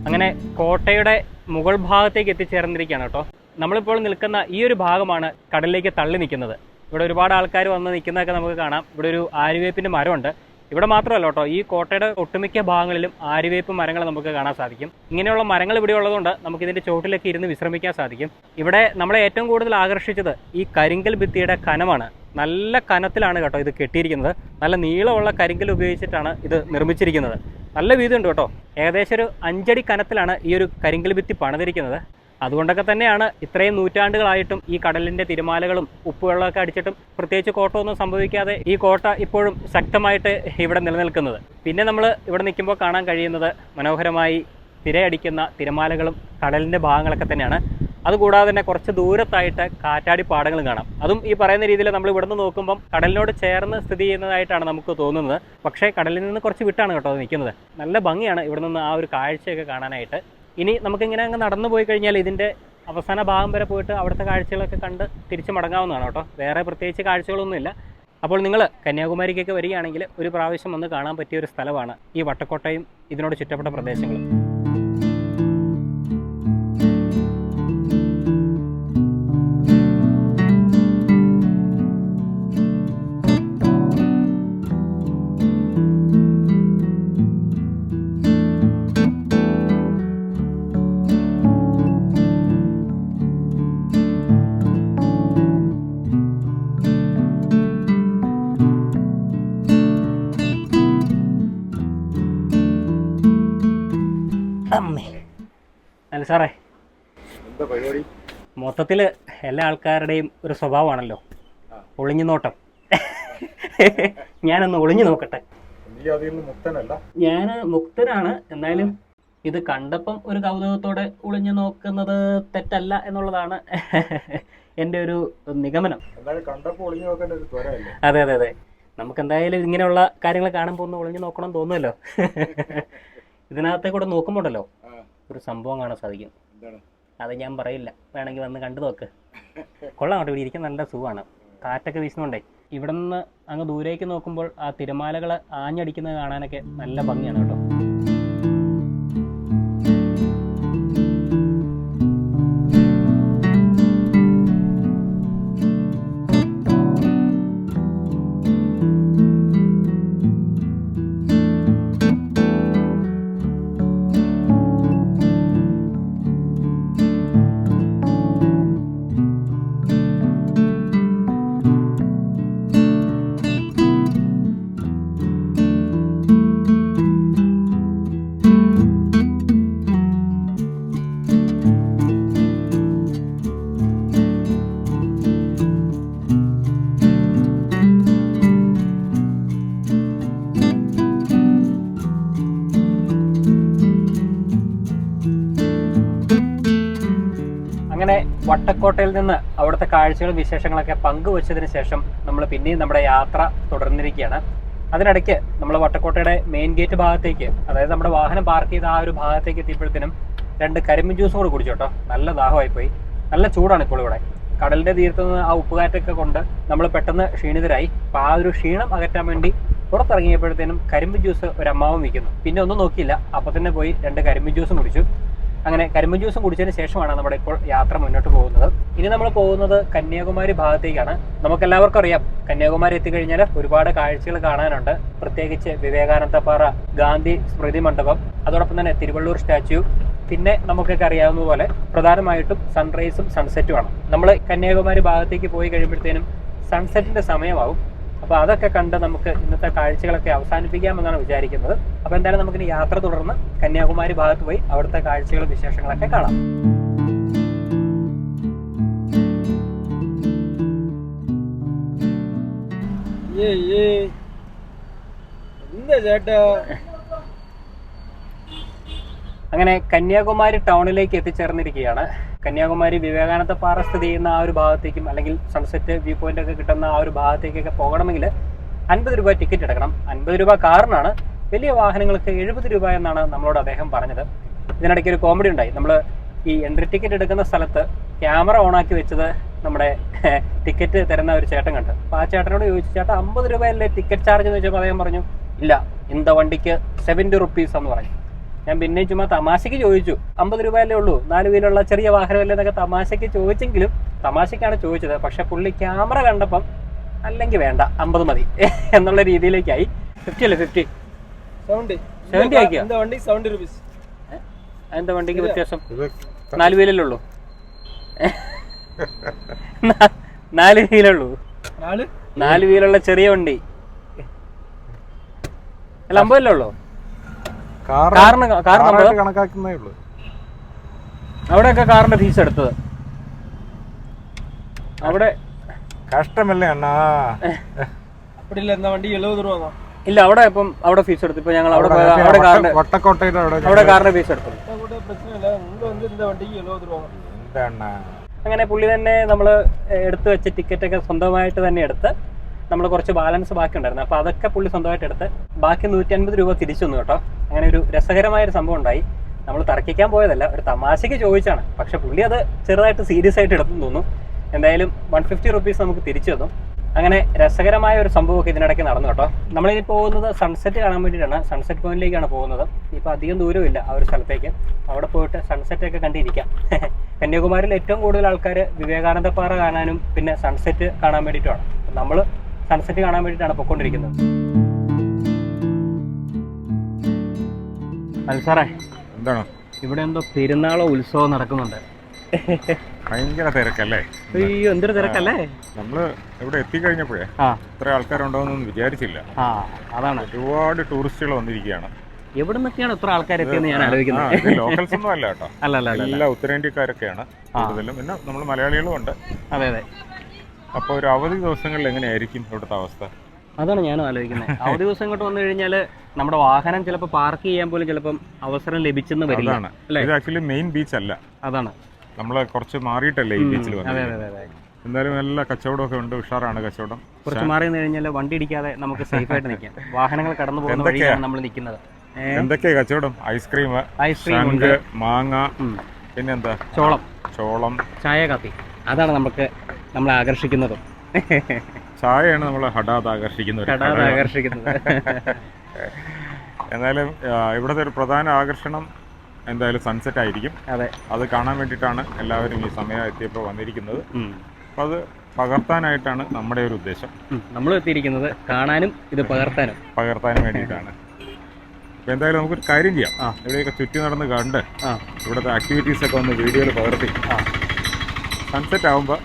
അങ്ങനെ കോട്ടയുടെ മുകൾ ഭാഗത്തേക്ക് എത്തിച്ചേർന്നിരിക്കുകയാണ് കേട്ടോ. നമ്മളിപ്പോൾ നിൽക്കുന്ന ഈ ഒരു ഭാഗമാണ് കടലിലേക്ക് തള്ളി നിൽക്കുന്നത്. ഇവിടെ ഒരുപാട് ആൾക്കാർ വന്ന് നിൽക്കുന്നതൊക്കെ നമുക്ക് കാണാം. ഇവിടെ ഒരു ആര്യവേപ്പിന്റെ മരമുണ്ട്. ഇവിടെ മാത്രമല്ല കേട്ടോ ഈ കോട്ടയുടെ ഒട്ടുമിക്ക ഭാഗങ്ങളിലും ആര്യവേപ്പ് മരങ്ങൾ നമുക്ക് കാണാൻ സാധിക്കും. ഇങ്ങനെയുള്ള മരങ്ങൾ ഇവിടെ ഉള്ളതുകൊണ്ട് നമുക്ക് ഇതിന്റെ ചോട്ടിലൊക്കെ ഇരുന്ന് വിശ്രമിക്കാൻ സാധിക്കും. ഇവിടെ നമ്മളെ ഏറ്റവും കൂടുതൽ ആകർഷിച്ചത് ഈ കരിങ്കൽ ഭിത്തിയുടെ കനമാണ്. നല്ല കനത്തിലാണ് കേട്ടോ ഇത് കെട്ടിയിരിക്കുന്നത്. നല്ല നീളമുള്ള കരിങ്കൽ ഉപയോഗിച്ചിട്ടാണ് ഇത് നിർമ്മിച്ചിരിക്കുന്നത്. നല്ല വീതിയുണ്ട് കേട്ടോ. ഏകദേശം ഒരു അഞ്ചടി കനത്തിലാണ് ഈ ഒരു കരിങ്കൽ ഭിത്തി പണിതിരിക്കുന്നത്. അതുകൊണ്ടൊക്കെ തന്നെയാണ് ഇത്രയും നൂറ്റാണ്ടുകളായിട്ടും ഈ കടലിന്റെ തിരമാലകളും ഉപ്പുവെള്ളമൊക്കെ അടിച്ചിട്ടും പ്രത്യേകിച്ച് കോട്ടമൊന്നും സംഭവിക്കാതെ ഈ കോട്ട ഇപ്പോഴും ശക്തമായിട്ട് ഇവിടെ നിലനിൽക്കുന്നത്. പിന്നെ നമ്മൾ ഇവിടെ നിൽക്കുമ്പോൾ കാണാൻ കഴിയുന്നത് മനോഹരമായി തിരയടിക്കുന്ന തിരമാലകളും കടലിന്റെ ഭാഗങ്ങളൊക്കെ തന്നെയാണ്. അതുകൂടാതെ തന്നെ കുറച്ച് ദൂരത്തായിട്ട് കാറ്റാടി പാടങ്ങളും കാണാം. അതും ഈ പറയുന്ന രീതിയിൽ നമ്മൾ ഇവിടുന്ന് നോക്കുമ്പം കടലിനോട് ചേർന്ന് സ്ഥിതി ചെയ്യുന്നതായിട്ടാണ് നമുക്ക് തോന്നുന്നത്. പക്ഷേ കടലിൽ നിന്ന് കുറച്ച് വിട്ടാണ് കേട്ടോ നിൽക്കുന്നത്. നല്ല ഭംഗിയാണ് ഇവിടെ നിന്ന് ആ ഒരു കാഴ്ചയൊക്കെ കാണാനായിട്ട്. ഇനി നമുക്കിങ്ങനെ അങ്ങ് നടന്നു പോയി കഴിഞ്ഞാൽ ഇതിന്റെ അവസാന ഭാഗം വരെ പോയിട്ട് അവിടുത്തെ കാഴ്ചകളൊക്കെ കണ്ട് തിരിച്ചു മടങ്ങാവുന്നതാണ് കേട്ടോ. വേറെ പ്രത്യേകിച്ച് കാഴ്ചകളൊന്നുമില്ല. അപ്പോൾ നിങ്ങൾ കന്യാകുമാരിക്കൊക്കെ വരികയാണെങ്കിൽ ഒരു പ്രാവശ്യം ഒന്ന് കാണാൻ പറ്റിയ ഒരു സ്ഥലമാണ് ഈ വട്ടക്കോട്ടയും ഇതിനോട് ചുറ്റപ്പെട്ട പ്രദേശങ്ങളും. അല്ല സാറേ. മൊത്തത്തിൽ എല്ലാ ആൾക്കാരുടെയും ഒരു സ്വഭാവമാണല്ലോ. ഒളിഞ്ഞു നോട്ടം. ഞാനൊന്ന് ഒളിഞ്ഞു നോക്കട്ടെ. ഞാൻ മുക്തനാണ്. എന്നാലും ഇത് കണ്ടപ്പം ഒരു കൗതുകത്തോടെ ഒളിഞ്ഞു നോക്കുന്നത് തെറ്റല്ല എന്നുള്ളതാണ് എന്റെ ഒരു നിഗമനം. അതെ അതെ അതെ. നമുക്ക് എന്തായാലും ഇങ്ങനെയുള്ള കാര്യങ്ങൾ കാണുമ്പോൾ ഒന്ന് ഒളിഞ്ഞു നോക്കണം തോന്നുമല്ലോ. ഇതിനകത്തെ കൂടെ നോക്കുമ്പോണ്ടല്ലോ. ഒരു സംഭവം കാണാൻ സാധിക്കും. അത് ഞാൻ പറയില്ല. വേണമെങ്കിൽ വന്ന് കണ്ടു നോക്ക്. കൊള്ളാം കേട്ടോ. ഇവിടെ ഇരിക്കാൻ നല്ല സുഖമാണ്. കാറ്റൊക്കെ വീശുന്നുണ്ടേ. ഇവിടെ നിന്ന് അങ്ങ് ദൂരേക്ക് നോക്കുമ്പോൾ ആ തിരമാലകളെ ആഞ്ഞടിക്കുന്നത് കാണാനൊക്കെ നല്ല ഭംഗിയാണ് കേട്ടോ. കാഴ്ചകളും വിശേഷങ്ങളൊക്കെ പങ്കുവച്ചതിന് ശേഷം നമ്മൾ പിന്നെയും നമ്മുടെ യാത്ര തുടർന്നിരിക്കുകയാണ്. അതിനിടയ്ക്ക് നമ്മൾ വട്ടക്കോട്ടയുടെ മെയിൻ ഗേറ്റ് ഭാഗത്തേക്ക് അതായത് നമ്മുടെ വാഹനം പാർക്ക് ചെയ്ത ആ ഒരു ഭാഗത്തേക്ക് എത്തിയപ്പോഴത്തേനും രണ്ട് കരിമ്പിൻ ജ്യൂസും കൂടെ കുടിച്ചു കേട്ടോ. നല്ല ദാഹമായി പോയി നല്ല ചൂടാണ് ഇപ്പോൾ ഇവിടെ. കടലിന്റെ തീരത്ത് നിന്ന് ആ ഉപ്പുകാറ്റൊക്കെ കൊണ്ട് നമ്മൾ പെട്ടെന്ന് ക്ഷീണിതരായി. അപ്പം ആ ഒരു ക്ഷീണം അകറ്റാൻ വേണ്ടി പുറത്തിറങ്ങിയപ്പോഴത്തേനും കരിമ്പ് ജ്യൂസ് ഒരു അമ്മാവൻ വിൽക്കുന്നു. പിന്നെ ഒന്നും നോക്കിയില്ല. അപ്പം തന്നെ പോയി രണ്ട് കരിമ്പ് ജ്യൂസും കുടിച്ചു. അങ്ങനെ കരിമ്പ് ജ്യൂസും കുടിച്ചതിന് ശേഷമാണ് നമ്മുടെ ഇപ്പോൾ യാത്ര മുന്നോട്ട് പോകുന്നത്. ഇനി നമ്മൾ പോകുന്നത് കന്യാകുമാരി ഭാഗത്തേക്കാണ്. നമുക്ക് എല്ലാവർക്കും അറിയാം കന്യാകുമാരി എത്തിക്കഴിഞ്ഞാൽ ഒരുപാട് കാഴ്ചകൾ കാണാനുണ്ട്. പ്രത്യേകിച്ച് വിവേകാനന്ദ പാറ ഗാന്ധി സ്മൃതി മണ്ഡപം അതോടൊപ്പം തന്നെ തിരുവള്ളൂർ സ്റ്റാച്യു. പിന്നെ നമുക്കൊക്കെ അറിയാവുന്ന പോലെ പ്രധാനമായിട്ടും സൺറൈസും സൺസെറ്റുമാണ് നമ്മൾ കന്യാകുമാരി ഭാഗത്തേക്ക് പോയി കഴിയുമ്പോഴത്തേനും സൺസെറ്റിന്റെ സമയമാവും. അപ്പോൾ അതൊക്കെ കണ്ട് നമുക്ക് ഇന്നത്തെ കാഴ്ചകളൊക്കെ അവസാനിപ്പിക്കാമെന്നാണ് വിചാരിക്കുന്നത്. അപ്പോൾ എന്തായാലും നമുക്കിനി യാത്ര തുടർന്ന് കന്യാകുമാരി ഭാഗത്ത് പോയി അവിടുത്തെ കാഴ്ചകളും വിശേഷങ്ങളൊക്കെ കാണാം. എന്താ ചേട്ടാ? അങ്ങനെ കന്യാകുമാരി ടൗണിലേക്ക് എത്തിച്ചേർന്നിരിക്കുകയാണ്. കന്യാകുമാരി വിവേകാനന്ദ പാറ സ്ഥിതി ചെയ്യുന്ന ആ ഒരു ഭാഗത്തേക്കും അല്ലെങ്കിൽ സൺസെറ്റ് വ്യൂ പോയിന്റ് ഒക്കെ കിട്ടുന്ന ആ ഒരു ഭാഗത്തേക്കൊക്കെ പോകണമെങ്കിൽ അൻപത് രൂപ ടിക്കറ്റ് എടുക്കണം. അൻപത് രൂപ കാറിനാണ്. വലിയ വാഹനങ്ങൾക്ക് എഴുപത് രൂപ എന്നാണ് നമ്മളോട് അദ്ദേഹം പറഞ്ഞത്. ഇതിനിടയ്ക്ക് ഒരു കോമഡി ഉണ്ടായി. നമ്മൾ ഈ എൻട്രി ടിക്കറ്റ് എടുക്കുന്ന സ്ഥലത്ത് ക്യാമറ ഓണാക്കി വെച്ചത് നമ്മുടെ (laughs) ടിക്കറ്റ് തരുന്ന ഒരു ചേട്ടൻ കണ്ട്. അപ്പോൾ ആ ചേട്ടനോട് ചോദിച്ചു ചേട്ടാ അമ്പത് രൂപയല്ലേ ടിക്കറ്റ് ചാർജ് എന്ന് ചോദിച്ചപ്പോൾ അദ്ദേഹം പറഞ്ഞു ഇല്ല ഇന്ത വണ്ടിക്ക് സെവന്റി റുപ്പീസ് എന്ന് പറഞ്ഞു. ഞാൻ പിന്നെയും ചുമ്മാ തമാശയ്ക്ക് ചോദിച്ചു. അമ്പത് രൂപയല്ലേ ഉള്ളൂ? നാല് വീലുള്ള ചെറിയ വാഹനമല്ലേ എന്നൊക്കെ തമാശയ്ക്ക് ചോദിച്ചെങ്കിലും തമാശയ്ക്കാണ് ചോദിച്ചത്. പക്ഷെ പുള്ളി ക്യാമറ കണ്ടപ്പം അല്ലെങ്കിൽ വേണ്ട അമ്പത് മതി (laughs) എന്നുള്ള രീതിയിലേക്കായി. ഫിഫ്റ്റി അല്ലേ? ഫിഫ്റ്റി സൗണ്ട് സെവന്റി ആക്കിയോ? സെവന്റി റുപ്പീസ് എന്താ വണ്ടിക്ക് വ്യത്യാസം? നാല് വീലല്ലുള്ളൂ (laughs) നാല് വീലുള്ളൂ നാല് വീലുള്ള ചെറിയ വണ്ടി. അല്ല അമ്പതല്ലേ ഉള്ളൂ? കണക്കാക്കുന്നേ ഉള്ളൂ. അവിടെയൊക്കെ കാറിന്റെ ഫീസ് എടുത്തത്. അവിടെ കഷ്ടമല്ലേ അണ്ണാ? വണ്ടി എഴുപത് രൂപ ഇല്ല അവിടെ ഇപ്പം അവിടെ ഫീസ് എടുത്തു. ഇപ്പൊ ഞങ്ങൾ അവിടെ അവിടെ കാറിന്റെ അവിടെ കാറിന്റെ ഫീസ് എടുത്തു. അങ്ങനെ പുള്ളി തന്നെ നമ്മൾ എടുത്തു വെച്ച ടിക്കറ്റ് ഒക്കെ സ്വന്തമായിട്ട് തന്നെ എടുത്ത് നമ്മൾ കുറച്ച് ബാലൻസ് ബാക്കി ഉണ്ടായിരുന്നു അപ്പോൾ അതൊക്കെ പുള്ളി സ്വന്തമായിട്ട് എടുത്ത് ബാക്കി നൂറ്റി അൻപത് രൂപ തിരിച്ചു വന്നു കേട്ടോ. അങ്ങനെ ഒരു രസകരമായ ഒരു സംഭവം ഉണ്ടായി. നമ്മൾ തർക്കിക്കാൻ പോയതല്ല ഒരു തമാശയ്ക്ക് ചോദിച്ചാണ്. പക്ഷെ പുള്ളി അത് ചെറുതായിട്ട് സീരിയസ് ആയിട്ട് എടുത്തെന്ന് തോന്നുന്നു. എന്തായാലും വൺ ഫിഫ്റ്റി റുപ്പീസ് നമുക്ക് തിരിച്ചു തന്നു. അങ്ങനെ രസകരമായ ഒരു സംഭവമൊക്കെ ഇതിനിടയ്ക്ക് നടന്നു കേട്ടോ. നമ്മളിനി പോകുന്നത് സൺസെറ്റ് കാണാൻ വേണ്ടിയിട്ടാണ്. സൺസെറ്റ് പോയിന്റിലേക്കാണ് പോകുന്നത്. ഇപ്പോൾ അധികം ദൂരമില്ല ആ ഒരു സ്ഥലത്തേക്ക്. അവിടെ പോയിട്ട് സൺസെറ്റ് ഒക്കെ കണ്ടിരിക്കാം. (laughs) കന്യാകുമാരിയിൽ ഏറ്റവും കൂടുതൽ ആൾക്കാർ വിവേകാനന്ദ പാറ കാണാനും പിന്നെ സൺസെറ്റ് കാണാൻ വേണ്ടിയിട്ടുമാണ് നമ്മൾ സൺസെറ്റ് കാണാൻ വേണ്ടിയിട്ടാണ് പൊയ്ക്കൊണ്ടിരിക്കുന്നത് അൽസാറേ എന്താണ്? ഇവിടെ എന്തോ പെരുന്നാളോ ഉത്സവം നടക്കുന്നുണ്ട്. ഭയങ്കര തിരക്കല്ലേ? അയ്യോ എന്തൊരു തിരക്കല്ലേ? നമ്മൾ ഇവിടെ എത്തിക്കഴിഞ്ഞപ്പോഴേ ഇത്ര ആൾക്കാരുണ്ടോന്നൊന്നും വിചാരിച്ചില്ല. അതാണ്. ഒരുപാട് ടൂറിസ്റ്റുകൾ വന്നിരിക്കുകയാണ്. എവിടെ നിന്നൊക്കെയാണ് ഇത്ര ആൾക്കാർ എത്തിയെന്ന് ഞാൻ ആലോചിക്കുന്നത്? ലോക്കൽസ് ഒന്നും അല്ല കേട്ടോ. അല്ല അല്ല എല്ലാ ഉത്തരേന്ത്യക്കാരൊക്കെയാണ്. കൂടുതലും പിന്നെ നമ്മൾ മലയാളികളും ഉണ്ട്. അതെ അതെ. അപ്പോൾ ഒരു അവധി ദിവസങ്ങളിൽ എങ്ങനെയായിരിക്കും ഇവിടുത്തെ അവസ്ഥ? അതാണ് ഞാനും ആലോചിക്കുന്നത്. അവധി ദിവസം ഇങ്ങോട്ട് വന്നു കഴിഞ്ഞാൽ നമ്മുടെ വാഹനം ചിലപ്പോൾ പാർക്ക് ചെയ്യാൻ പോലും ചിലപ്പം അവസരം ലഭിച്ചെന്ന് വരില്ല. അതാണ്. ഇത് ആക്ച്വലി മെയിൻ ബീച്ച് അല്ല. അതാണ്. നമ്മൾ കുറച്ച് മാറിയിട്ടല്ലേ ഈ ബീച്ചിൽ അതെ വന്നത്? അതെ അതെ എന്തായാലും നല്ല കച്ചവടമൊക്കെ ഉണ്ട്. ഉഷാറാണ് കച്ചവടം. കുറച്ച് മാറി നിന്ന് കഴിഞ്ഞാൽ വണ്ടി ഇടിക്കാതെ നമുക്ക് സേഫ് ആയിട്ട് നിൽക്കാം. വാഹനങ്ങൾ കടന്നു പോകുന്ന എന്തൊക്കെയാ? വഴിയാണ് നമ്മൾ നിൽക്കുന്നത്. എന്തൊക്കെയാ കച്ചവടം? ഐസ്ക്രീം ഐസ്ക്രീം ഉണ്ട് ശംഖ് മാങ്ങ ഉം. പിന്നെന്താ? ചോളം. ചോളം. ചായ കാപ്പി. അതാണ് നമുക്ക് നമ്മളെ ആകർഷിക്കുന്നതും ചായയാണ് നമ്മളെ ഹഠാത് ആകർഷിക്കുന്നത് ഘടകം. ആകർഷിക്കുന്നത്. (laughs) എന്നാലും ഇവിടുത്തെ ഒരു പ്രധാന ആകർഷണം എന്തായാലും സൺസെറ്റ് ആയിരിക്കും. അതെ. അത് കാണാൻ വേണ്ടിയിട്ടാണ് എല്ലാവരും ഈ സമയം എത്തിയപ്പോൾ വന്നിരിക്കുന്നത്. അപ്പോൾ അത് പകർത്താനായിട്ടാണ് നമ്മുടെ ഒരു ഉദ്ദേശം. നമ്മൾ എത്തിയിരിക്കുന്നത് കാണാനും ഇത് പകർത്താനും. പകർത്താനും വേണ്ടിയിട്ടാണ്. അപ്പോൾ എന്തായാലും നമുക്കൊരു കാര്യം ചെയ്യാം. ആ. ഇവിടെയൊക്കെ ചുറ്റി നടന്ന് കണ്ട് ആ. ഇവിടുത്തെ ആക്ടിവിറ്റീസൊക്കെ ഒന്ന് വീഡിയോയിൽ പകർത്തി. ആ. സൺസെറ്റ് ആകുമ്പോൾ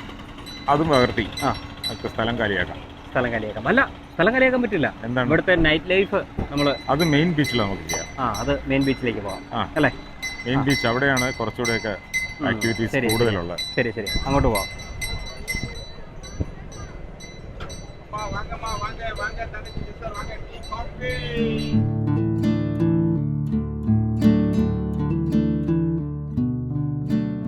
അതും പകർത്തി. ആ നമുക്ക് സ്ഥലം കാലിയാക്കാം. സ്ഥലം കാലിയാക്കാം. അല്ല സ്ഥലം കാലിയാക്കാൻ പറ്റില്ല. എന്താണ്? ഇവിടുത്തെ നൈറ്റ് ലൈഫ് നമ്മൾ അത് മെയിൻ ബീച്ചിൽ നമുക്ക് ചെയ്യാം. ആ അത് മെയിൻ ബീച്ചിലേക്ക് പോകാം ആ. അല്ലേ? മെയിൻ ബീച്ച് അവിടെയാണ് കുറച്ചുകൂടെയൊക്കെ ഉം. ആക്ടിവിറ്റീസ് ശരി, ശരി. കൂടുതലുള്ളത്. ശരി ശരി. അങ്ങോട്ട് പോവാം.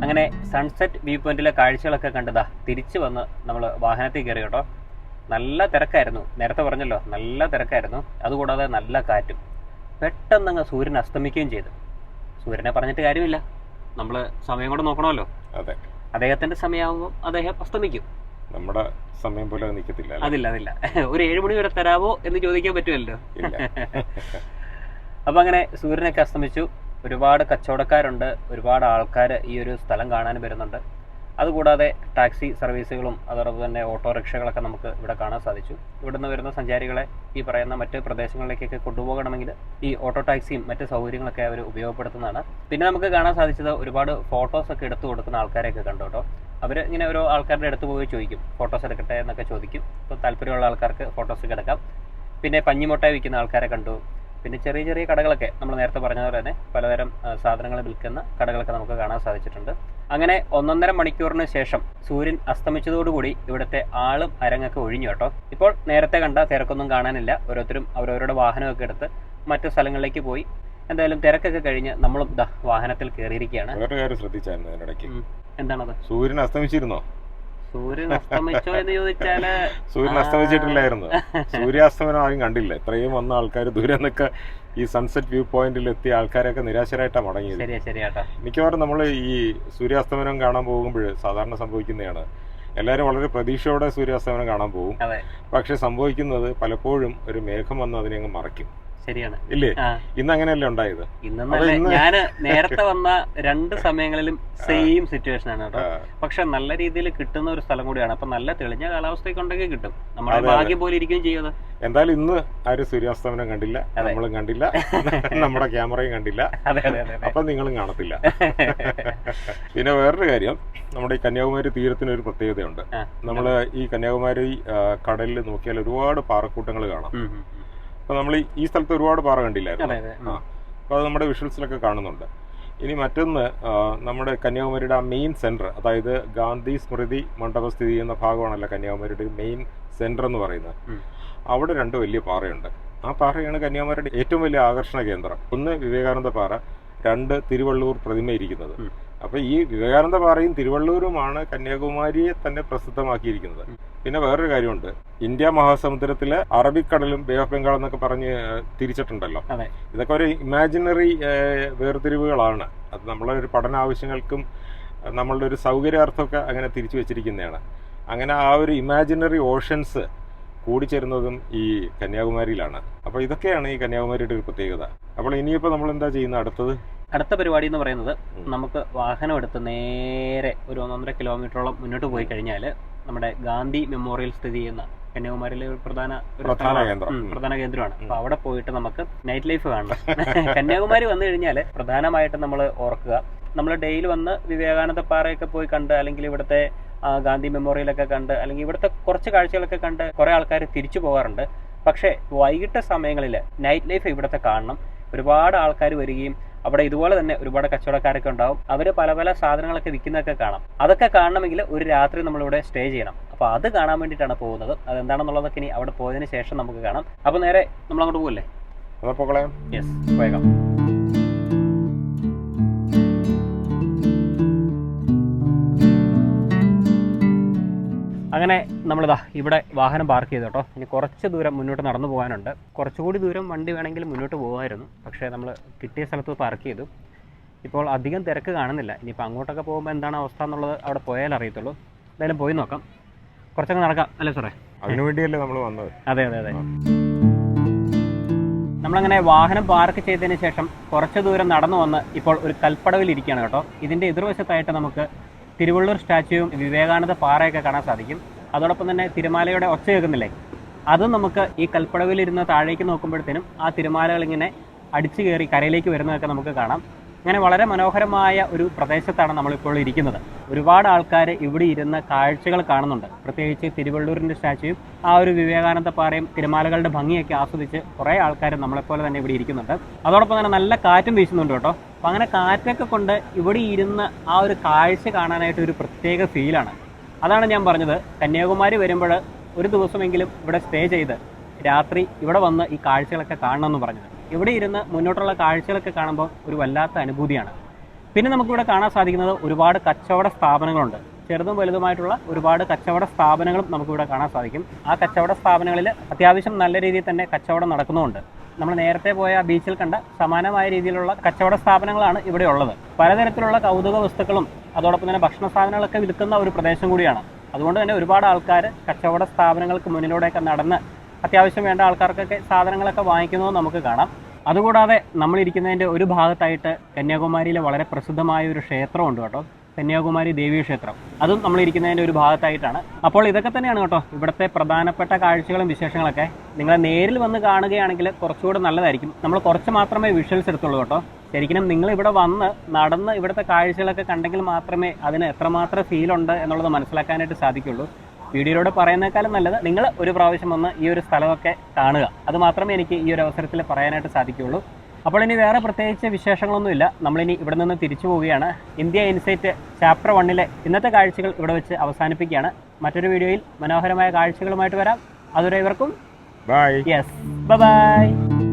അങ്ങനെ സൺസെറ്റ് വ്യൂ പോയിന്റിലെ കാഴ്ചകളൊക്കെ കണ്ടതാ. തിരിച്ചു വന്ന് നമ്മൾ വാഹനത്തിൽ കയറി കേട്ടോ. നല്ല തിരക്കായിരുന്നു. നേരത്തെ പറഞ്ഞല്ലോ നല്ല തിരക്കായിരുന്നു. അതുകൂടാതെ നല്ല കാറ്റും. പെട്ടെന്ന് അങ്ങ് സൂര്യൻ അസ്തമിക്കുകയും ചെയ്തു. സൂര്യനെ പറഞ്ഞിട്ട് കാര്യമില്ല. നമ്മൾ സമയം കൂടെ നോക്കണമല്ലോ. അതെ. അദ്ദേഹത്തിന്റെ സമയമാകുമ്പോൾ അദ്ദേഹം അസ്തമിക്കും. നമ്മുടെ സമയം പോലെ നിൽക്കത്തില്ല? അതില്ല അതില്ല. ഒരു ഏഴ് മണി വരെ തരാമോ എന്ന് ചോദിക്കാൻ പറ്റുമല്ലോ. (laughs) അപ്പൊ അങ്ങനെ സൂര്യനൊക്കെ അസ്തമിച്ചു. ഒരുപാട് കച്ചവടക്കാരുണ്ട് ഒരുപാട് ആൾക്കാർ ഈ ഒരു സ്ഥലം കാണാൻ വരുന്നുണ്ട്. അതുകൂടാതെ ടാക്സി സർവീസുകളും അതോടൊപ്പം തന്നെ ഓട്ടോറിക്ഷകളൊക്കെ നമുക്ക് ഇവിടെ കാണാൻ സാധിച്ചു. ഇവിടുന്ന് വരുന്ന സഞ്ചാരികളെ ഈ പറയുന്ന മറ്റ് പ്രദേശങ്ങളിലേക്കൊക്കെ കൊണ്ടുപോകണമെങ്കിൽ ഈ ഓട്ടോ ടാക്സിയും മറ്റ് സൗകര്യങ്ങളൊക്കെ അവർ ഉപയോഗപ്പെടുത്തുന്നതാണ്. പിന്നെ നമുക്ക് കാണാൻ സാധിച്ചത് ഒരുപാട് ഫോട്ടോസ് ഒക്കെ എടുത്തു കൊടുക്കുന്ന ആൾക്കാരെയൊക്കെ കണ്ടു കേട്ടോ. അവർ ഇങ്ങനെ ഓരോ ആൾക്കാരുടെ അടുത്ത് പോയി ചോദിക്കും ഫോട്ടോസ് എടുക്കട്ടെ? എന്നൊക്കെ ചോദിക്കും. അപ്പോൾ താല്പര്യമുള്ള ആൾക്കാർക്ക് ഫോട്ടോസ് ഒക്കെ എടുക്കാം. പിന്നെ പഞ്ഞിമുട്ടായി വിൽക്കുന്ന ആൾക്കാരെ കണ്ടു. പിന്നെ ചെറിയ ചെറിയ കടകളൊക്കെ നമ്മൾ നേരത്തെ പറഞ്ഞതുപോലെ പോലെ തന്നെ പലതരം സാധനങ്ങൾ വിൽക്കുന്ന കടകളൊക്കെ നമുക്ക് കാണാൻ സാധിച്ചിട്ടുണ്ട്. അങ്ങനെ ഒന്നൊന്നര മണിക്കൂറിന് ശേഷം സൂര്യൻ അസ്തമിച്ചതോടുകൂടി ഇവിടുത്തെ ആളും അരങ്ങൊക്കെ ഒഴിഞ്ഞു കേട്ടോ. ഇപ്പോൾ നേരത്തെ കണ്ട തിരക്കൊന്നും കാണാനില്ല. ഓരോരുത്തരും അവരവരുടെ വാഹനമൊക്കെ എടുത്ത് മറ്റു സ്ഥലങ്ങളിലേക്ക് പോയി. എന്തായാലും തിരക്കൊക്കെ കഴിഞ്ഞ് നമ്മളും വാഹനത്തിൽ കയറിയിരിക്കുകയാണ്. ശ്രദ്ധിച്ചായിരുന്നു. എന്താണത്? സൂര്യൻ അസ്തമിച്ചിരുന്നോ? സൂര്യൻ അസ്തമിച്ചോ എന്ന് ചോദിച്ചാൽ (laughs) സൂര്യൻ ആ. (laughs) അസ്തമിച്ചിട്ടില്ലായിരുന്നു സൂര്യാസ്തമനം ആരും കണ്ടില്ല. ഇത്രയും വന്ന ആൾക്കാർ ദൂരെ നിന്നൊക്കെ ഈ സൺസെറ്റ് വ്യൂ പോയിന്റിൽ എത്തിയ ആൾക്കാരൊക്കെ നിരാശരായിട്ടാണ് മടങ്ങിയത്. മിക്കവാറും നമ്മൾ ഈ സൂര്യാസ്തമനം കാണാൻ പോകുമ്പോൾ സാധാരണ സംഭവിക്കുന്നതാണ്. എല്ലാവരും വളരെ പ്രതീക്ഷയോടെ സൂര്യാസ്തമനം കാണാൻ പോകും. പക്ഷെ സംഭവിക്കുന്നത് പലപ്പോഴും ഒരു മേഘം വന്ന് അതിനെ അങ്ങ് മറയ്ക്കും. ശരിയാണ്. ഇല്ലേ? ഇന്ന് അങ്ങനെയല്ലേ ഉണ്ടായത്? ഇന്ന് ഞാൻ നേരത്തെ വന്ന രണ്ട് സമയങ്ങളിലും സെയിം സിറ്റുവേഷൻ ആണ് കേട്ടോ. പക്ഷെ നല്ല രീതിയിൽ കിട്ടുന്ന ഒരു സ്ഥലം കൂടിയാണ്. അപ്പൊ നല്ല തെളിഞ്ഞ കാലാവസ്ഥയൊക്കെ ഉണ്ടെങ്കിൽ കിട്ടും. നമ്മുടെ. ഭാഗ്യം പോലെ ഇരിക്കുകയും ചെയ്യുന്നത്. എന്തായാലും ഇന്ന് ആരും സൂര്യാസ്തമനം കണ്ടില്ല നമ്മളും കണ്ടില്ല (laughs) നമ്മുടെ ക്യാമറയും കണ്ടില്ല. അപ്പൊ നിങ്ങളും കാണത്തില്ല. (laughs) പിന്നെ വേറൊരു കാര്യം നമ്മുടെ ഈ കന്യാകുമാരി തീരത്തിന് ഒരു പ്രത്യേകതയുണ്ട്. നമ്മൾ നമ്മൾ ഈ കന്യാകുമാരി കടലിൽ നോക്കിയാൽ ഒരുപാട് പാറക്കൂട്ടങ്ങൾ കാണാം. അപ്പൊ നമ്മൾ ഈ സ്ഥലത്ത് ഒരുപാട് പാറ കണ്ടില്ലായിരുന്നു. ആ. അപ്പോൾ അത് നമ്മുടെ വിഷ്വൽസിലൊക്കെ കാണുന്നുണ്ട്. ഇനി മറ്റൊന്ന് നമ്മുടെ കന്യാകുമാരിയുടെ ആ മെയിൻ സെന്റർ അതായത് ഗാന്ധി സ്മൃതി മണ്ഡപം സ്ഥിതി ചെയ്യുന്ന ഭാഗമാണല്ലോ കന്യാകുമാരിയുടെ മെയിൻ സെന്റർ എന്ന് പറയുന്നത്. അവിടെ രണ്ട് വലിയ പാറയുണ്ട്. ആ പാറയാണ് കന്യാകുമാരിയുടെ ഏറ്റവും വലിയ ആകർഷണ കേന്ദ്രം. ഒന്ന് വിവേകാനന്ദ പാറ രണ്ട് തിരുവള്ളൂർ പ്രതിമ ഇരിക്കുന്നത്. ഉം. അപ്പോൾ ഈ വിവേകാനന്ദ പാറയും തിരുവള്ളൂരുമാണ് കന്യാകുമാരിയെ തന്നെ പ്രസിദ്ധമാക്കിയിരിക്കുന്നത്. പിന്നെ വേറൊരു കാര്യമുണ്ട്. ഇന്ത്യ മഹാസമുദ്രത്തിലെ അറബിക്കടലും ബേ ഓഫ് ബംഗാൾ എന്നൊക്കെ പറഞ്ഞ് തിരിച്ചിട്ടുണ്ടല്ലോ. ഇതൊക്കെ ഒരു ഇമാജിനറി വേർതിരിവുകളാണ്. അത് നമ്മളെ ഒരു പഠന ആവശ്യങ്ങൾക്കും നമ്മളുടെ ഒരു സൗകര്യാർത്ഥമൊക്കെ അങ്ങനെ തിരിച്ചു വെച്ചിരിക്കുന്നതാണ്. അങ്ങനെ ആ ഒരു ഇമാജിനറി ഓഷൻസ് കൂടിച്ചേരുന്നതും ഈ കന്യാകുമാരിയിലാണ്. അപ്പോൾ ഇതൊക്കെയാണ് ഈ കന്യാകുമാരിയുടെ ഒരു പ്രത്യേകത. അപ്പോൾ ഇനിയിപ്പോൾ നമ്മൾ എന്താ ചെയ്യുന്നത് അടുത്തത്? അടുത്ത പരിപാടി എന്ന് പറയുന്നത് നമുക്ക് വാഹനം എടുത്ത് നേരെ ഒരു ഒന്നൊന്നര കിലോമീറ്ററോളം മുന്നോട്ട് പോയി കഴിഞ്ഞാൽ നമ്മുടെ ഗാന്ധി മെമ്മോറിയൽ സ്ഥിതി ചെയ്യുന്ന കന്യാകുമാരിയിലെ ഒരു പ്രധാന ഒരു പ്രധാന കേന്ദ്രമാണ്. അപ്പൊ അവിടെ പോയിട്ട് നമുക്ക് നൈറ്റ് ലൈഫ് കാണണം. (laughs) കന്യാകുമാരി വന്നു കഴിഞ്ഞാൽ പ്രധാനമായിട്ടും നമ്മൾ ഓർക്കുക. നമ്മൾ ഡെയിലി വന്ന് വിവേകാനന്ദ പാറയൊക്കെ പോയി കണ്ട് അല്ലെങ്കിൽ ഇവിടുത്തെ ഗാന്ധി മെമ്മോറിയലൊക്കെ കണ്ട് അല്ലെങ്കിൽ ഇവിടുത്തെ കുറച്ച് കാഴ്ചകളൊക്കെ കണ്ട് കുറെ ആൾക്കാർ തിരിച്ചു പോകാറുണ്ട്. പക്ഷേ വൈകിട്ട് സമയങ്ങളിൽ നൈറ്റ് ലൈഫ് ഇവിടുത്തെ കാണണം. ഒരുപാട് ആൾക്കാർ വരികയും അവിടെ ഇതുപോലെ തന്നെ ഒരുപാട് കച്ചവടക്കാരൊക്കെ ഉണ്ടാവും. അവർ പല പല സാധനങ്ങളൊക്കെ വിൽക്കുന്നതൊക്കെ കാണാം. അതൊക്കെ കാണണമെങ്കിൽ ഒരു രാത്രി നമ്മളിവിടെ സ്റ്റേ ചെയ്യണം. അപ്പോൾ അത് കാണാൻ വേണ്ടിയിട്ടാണ് പോകുന്നത്. അതെന്താണെന്നുള്ളതൊക്കെ ഇനി അവിടെ പോയതിനു ശേഷം നമുക്ക് കാണാം. അപ്പോൾ നേരെ നമ്മൾ അങ്ങോട്ട് പോകല്ലേ യെസ് പോയേക്കാം. അങ്ങനെ നമ്മളിതാ ഇവിടെ വാഹനം പാർക്ക് ചെയ്തു കേട്ടോ. ഇനി കുറച്ച് ദൂരം മുന്നോട്ട് നടന്നു പോകാനുണ്ട്. കുറച്ചുകൂടി ദൂരം വണ്ടി വേണമെങ്കിൽ മുന്നോട്ട് പോകുമായിരുന്നു പക്ഷേ നമ്മൾ കിട്ടിയ സ്ഥലത്ത് പാർക്ക് ചെയ്തു. ഇപ്പോൾ അധികം തിരക്ക് കാണുന്നില്ല. ഇനിയിപ്പോൾ അങ്ങോട്ടൊക്കെ പോകുമ്പോൾ എന്താണ് അവസ്ഥ എന്നുള്ളത് അവിടെ പോയാൽ അറിയത്തുള്ളൂ. എന്തായാലും പോയി നോക്കാം. കുറച്ചൊക്കെ നടക്കാം. അല്ലേ സാറേ? അതിനു വേണ്ടിയല്ലേ നമ്മൾ വന്നത്. അതെ അതെ അതെ. നമ്മളങ്ങനെ വാഹനം പാർക്ക് ചെയ്തതിന് ശേഷം കുറച്ച് ദൂരം നടന്നു വന്ന് ഇപ്പോൾ ഒരു കൽപ്പടവിൽ ഇരിക്കുകയാണ് കേട്ടോ. ഇതിന്റെ എതിർവശത്തായിട്ട് നമുക്ക് തിരുവള്ളൂർ സ്റ്റാച്യുവും വിവേകാനന്ദ പാറയൊക്കെ കാണാൻ സാധിക്കും. അതോടൊപ്പം തന്നെ തിരുമാലയുടെ ഒച്ച കേൾക്കുന്നില്ലേ? അതും നമുക്ക് ഈ കൽപ്പടവിലിരുന്ന് താഴേക്ക് നോക്കുമ്പോഴത്തേനും ആ തിരുമാലകൾ ഇങ്ങനെ അടിച്ചു കയറി കരയിലേക്ക് വരുന്നതൊക്കെ നമുക്ക് കാണാം. അങ്ങനെ വളരെ മനോഹരമായ ഒരു പ്രദേശത്താണ് നമ്മളിപ്പോൾ ഇരിക്കുന്നത്. ഒരുപാട് ആൾക്കാർ ഇവിടെ ഇരുന്ന കാഴ്ചകൾ കാണുന്നുണ്ട്. പ്രത്യേകിച്ച് തിരുവള്ളൂരിന്റെ സ്റ്റാച്യൂയും ആ ഒരു വിവേകാനന്ദ പാറയും തിരുമാലകളുടെ ഭംഗിയൊക്കെ ആസ്വദിച്ച് കുറേ ആൾക്കാർ നമ്മളെപ്പോലെ തന്നെ ഇവിടെ ഇരിക്കുന്നുണ്ട്. അതോടൊപ്പം തന്നെ നല്ല കാറ്റും വീശുന്നുണ്ട് കേട്ടോ. അപ്പം അങ്ങനെ കാറ്റൊക്കെ കൊണ്ട് ഇവിടെ ഇരുന്ന് ആ ഒരു കാഴ്ച കാണാനായിട്ട് ഒരു പ്രത്യേക ഫീലാണ് അതാണ് ഞാൻ പറഞ്ഞത്. കന്യാകുമാരി വരുമ്പോൾ ഒരു ദിവസമെങ്കിലും ഇവിടെ സ്റ്റേ ചെയ്ത് രാത്രി ഇവിടെ വന്ന് ഈ കാഴ്ചകളൊക്കെ കാണണമെന്ന് പറഞ്ഞത്. ഇവിടെ ഇരുന്ന് മുന്നോട്ടുള്ള കാഴ്ചകളൊക്കെ കാണുമ്പോൾ ഒരു വല്ലാത്ത അനുഭൂതിയാണ്. പിന്നെ നമുക്കിവിടെ കാണാൻ സാധിക്കുന്നത് ഒരുപാട് കച്ചവട സ്ഥാപനങ്ങളുണ്ട്. ചെറുതും വലുതുമായിട്ടുള്ള ഒരുപാട് കച്ചവട സ്ഥാപനങ്ങളും നമുക്കിവിടെ കാണാൻ സാധിക്കും. ആ കച്ചവട സ്ഥാപനങ്ങളിൽ അത്യാവശ്യം നല്ല രീതിയിൽ തന്നെ കച്ചവടം നടക്കുന്നുമുണ്ട്. നമ്മൾ നേരത്തെ പോയ ബീച്ചിൽ കണ്ട സമാനമായ രീതിയിലുള്ള കച്ചവട സ്ഥാപനങ്ങളാണ് ഇവിടെ ഉള്ളത്. പലതരത്തിലുള്ള കൗതുക വസ്തുക്കളും അതോടൊപ്പം തന്നെ ഭക്ഷണ സാധനങ്ങളൊക്കെ വിൽക്കുന്ന ഒരു പ്രദേശം കൂടിയാണ്. അതുകൊണ്ട് തന്നെ ഒരുപാട് ആൾക്കാർ കച്ചവട സ്ഥാപനങ്ങൾക്ക് മുന്നിലൂടെയൊക്കെ നടന്ന് അത്യാവശ്യം വേണ്ട ആൾക്കാർക്കൊക്കെ സാധനങ്ങളൊക്കെ വാങ്ങിക്കുന്നത് നമുക്ക് കാണാം. അതുകൂടാതെ നമ്മളിരിക്കുന്നതിന്റെ ഒരു ഭാഗത്തായിട്ട് കന്യാകുമാരിയിലെ വളരെ പ്രസിദ്ധമായ ഒരു ക്ഷേത്രമുണ്ട് കേട്ടോ. കന്യാകുമാരി ദേവീ ക്ഷേത്രം. അതും നമ്മളിരിക്കുന്നതിന്റെ ഒരു ഭാഗത്തായിട്ടാണ്. അപ്പോൾ ഇതൊക്കെ തന്നെയാണ് കേട്ടോ ഇവിടുത്തെ പ്രധാനപ്പെട്ട കാഴ്ചകളും വിശേഷങ്ങളൊക്കെ. നിങ്ങൾ നേരിൽ വന്ന് കാണുകയാണെങ്കിൽ കുറച്ചുകൂടെ നല്ലതായിരിക്കും. നമ്മൾ കുറച്ച് മാത്രമേ വിഷ്വൽസ് എടുത്തുള്ളൂ കേട്ടോ. ശരിക്കും നിങ്ങൾ ഇവിടെ വന്ന് നടന്ന് ഇവിടുത്തെ കാഴ്ചകളൊക്കെ കണ്ടെങ്കിൽ മാത്രമേ അതിന് എത്രമാത്രം ഫീൽ ഉണ്ട് എന്നുള്ളത് മനസ്സിലാക്കാനായിട്ട് സാധിക്കുള്ളൂ. വീഡിയോയിലൂടെ പറയുന്നേക്കാളും നല്ലത് നിങ്ങൾ ഒരു പ്രാവശ്യം വന്ന് ഈ ഒരു സ്ഥലമൊക്കെ കാണുക. അത് മാത്രമേ എനിക്ക് ഈ ഒരു അവസരത്തിൽ പറയാനായിട്ട് സാധിക്കുകയുള്ളൂ. അപ്പോൾ ഇനി വേറെ പ്രത്യേകിച്ച് വിശേഷങ്ങളൊന്നുമില്ല. നമ്മളിനി ഇവിടെ നിന്ന് തിരിച്ചു പോവുകയാണ്. ഇന്ത്യ ഇൻസൈറ്റ് ചാപ്റ്റർ വണ്ണിലെ ഇന്നത്തെ കാഴ്ചകൾ ഇവിടെ വെച്ച് അവസാനിപ്പിക്കുകയാണ്. മറ്റൊരു വീഡിയോയിൽ മനോഹരമായ കാഴ്ചകളുമായിട്ട് വരാം. അതുവരെ ഇവർക്കും ബൈ യെസ് ബൈ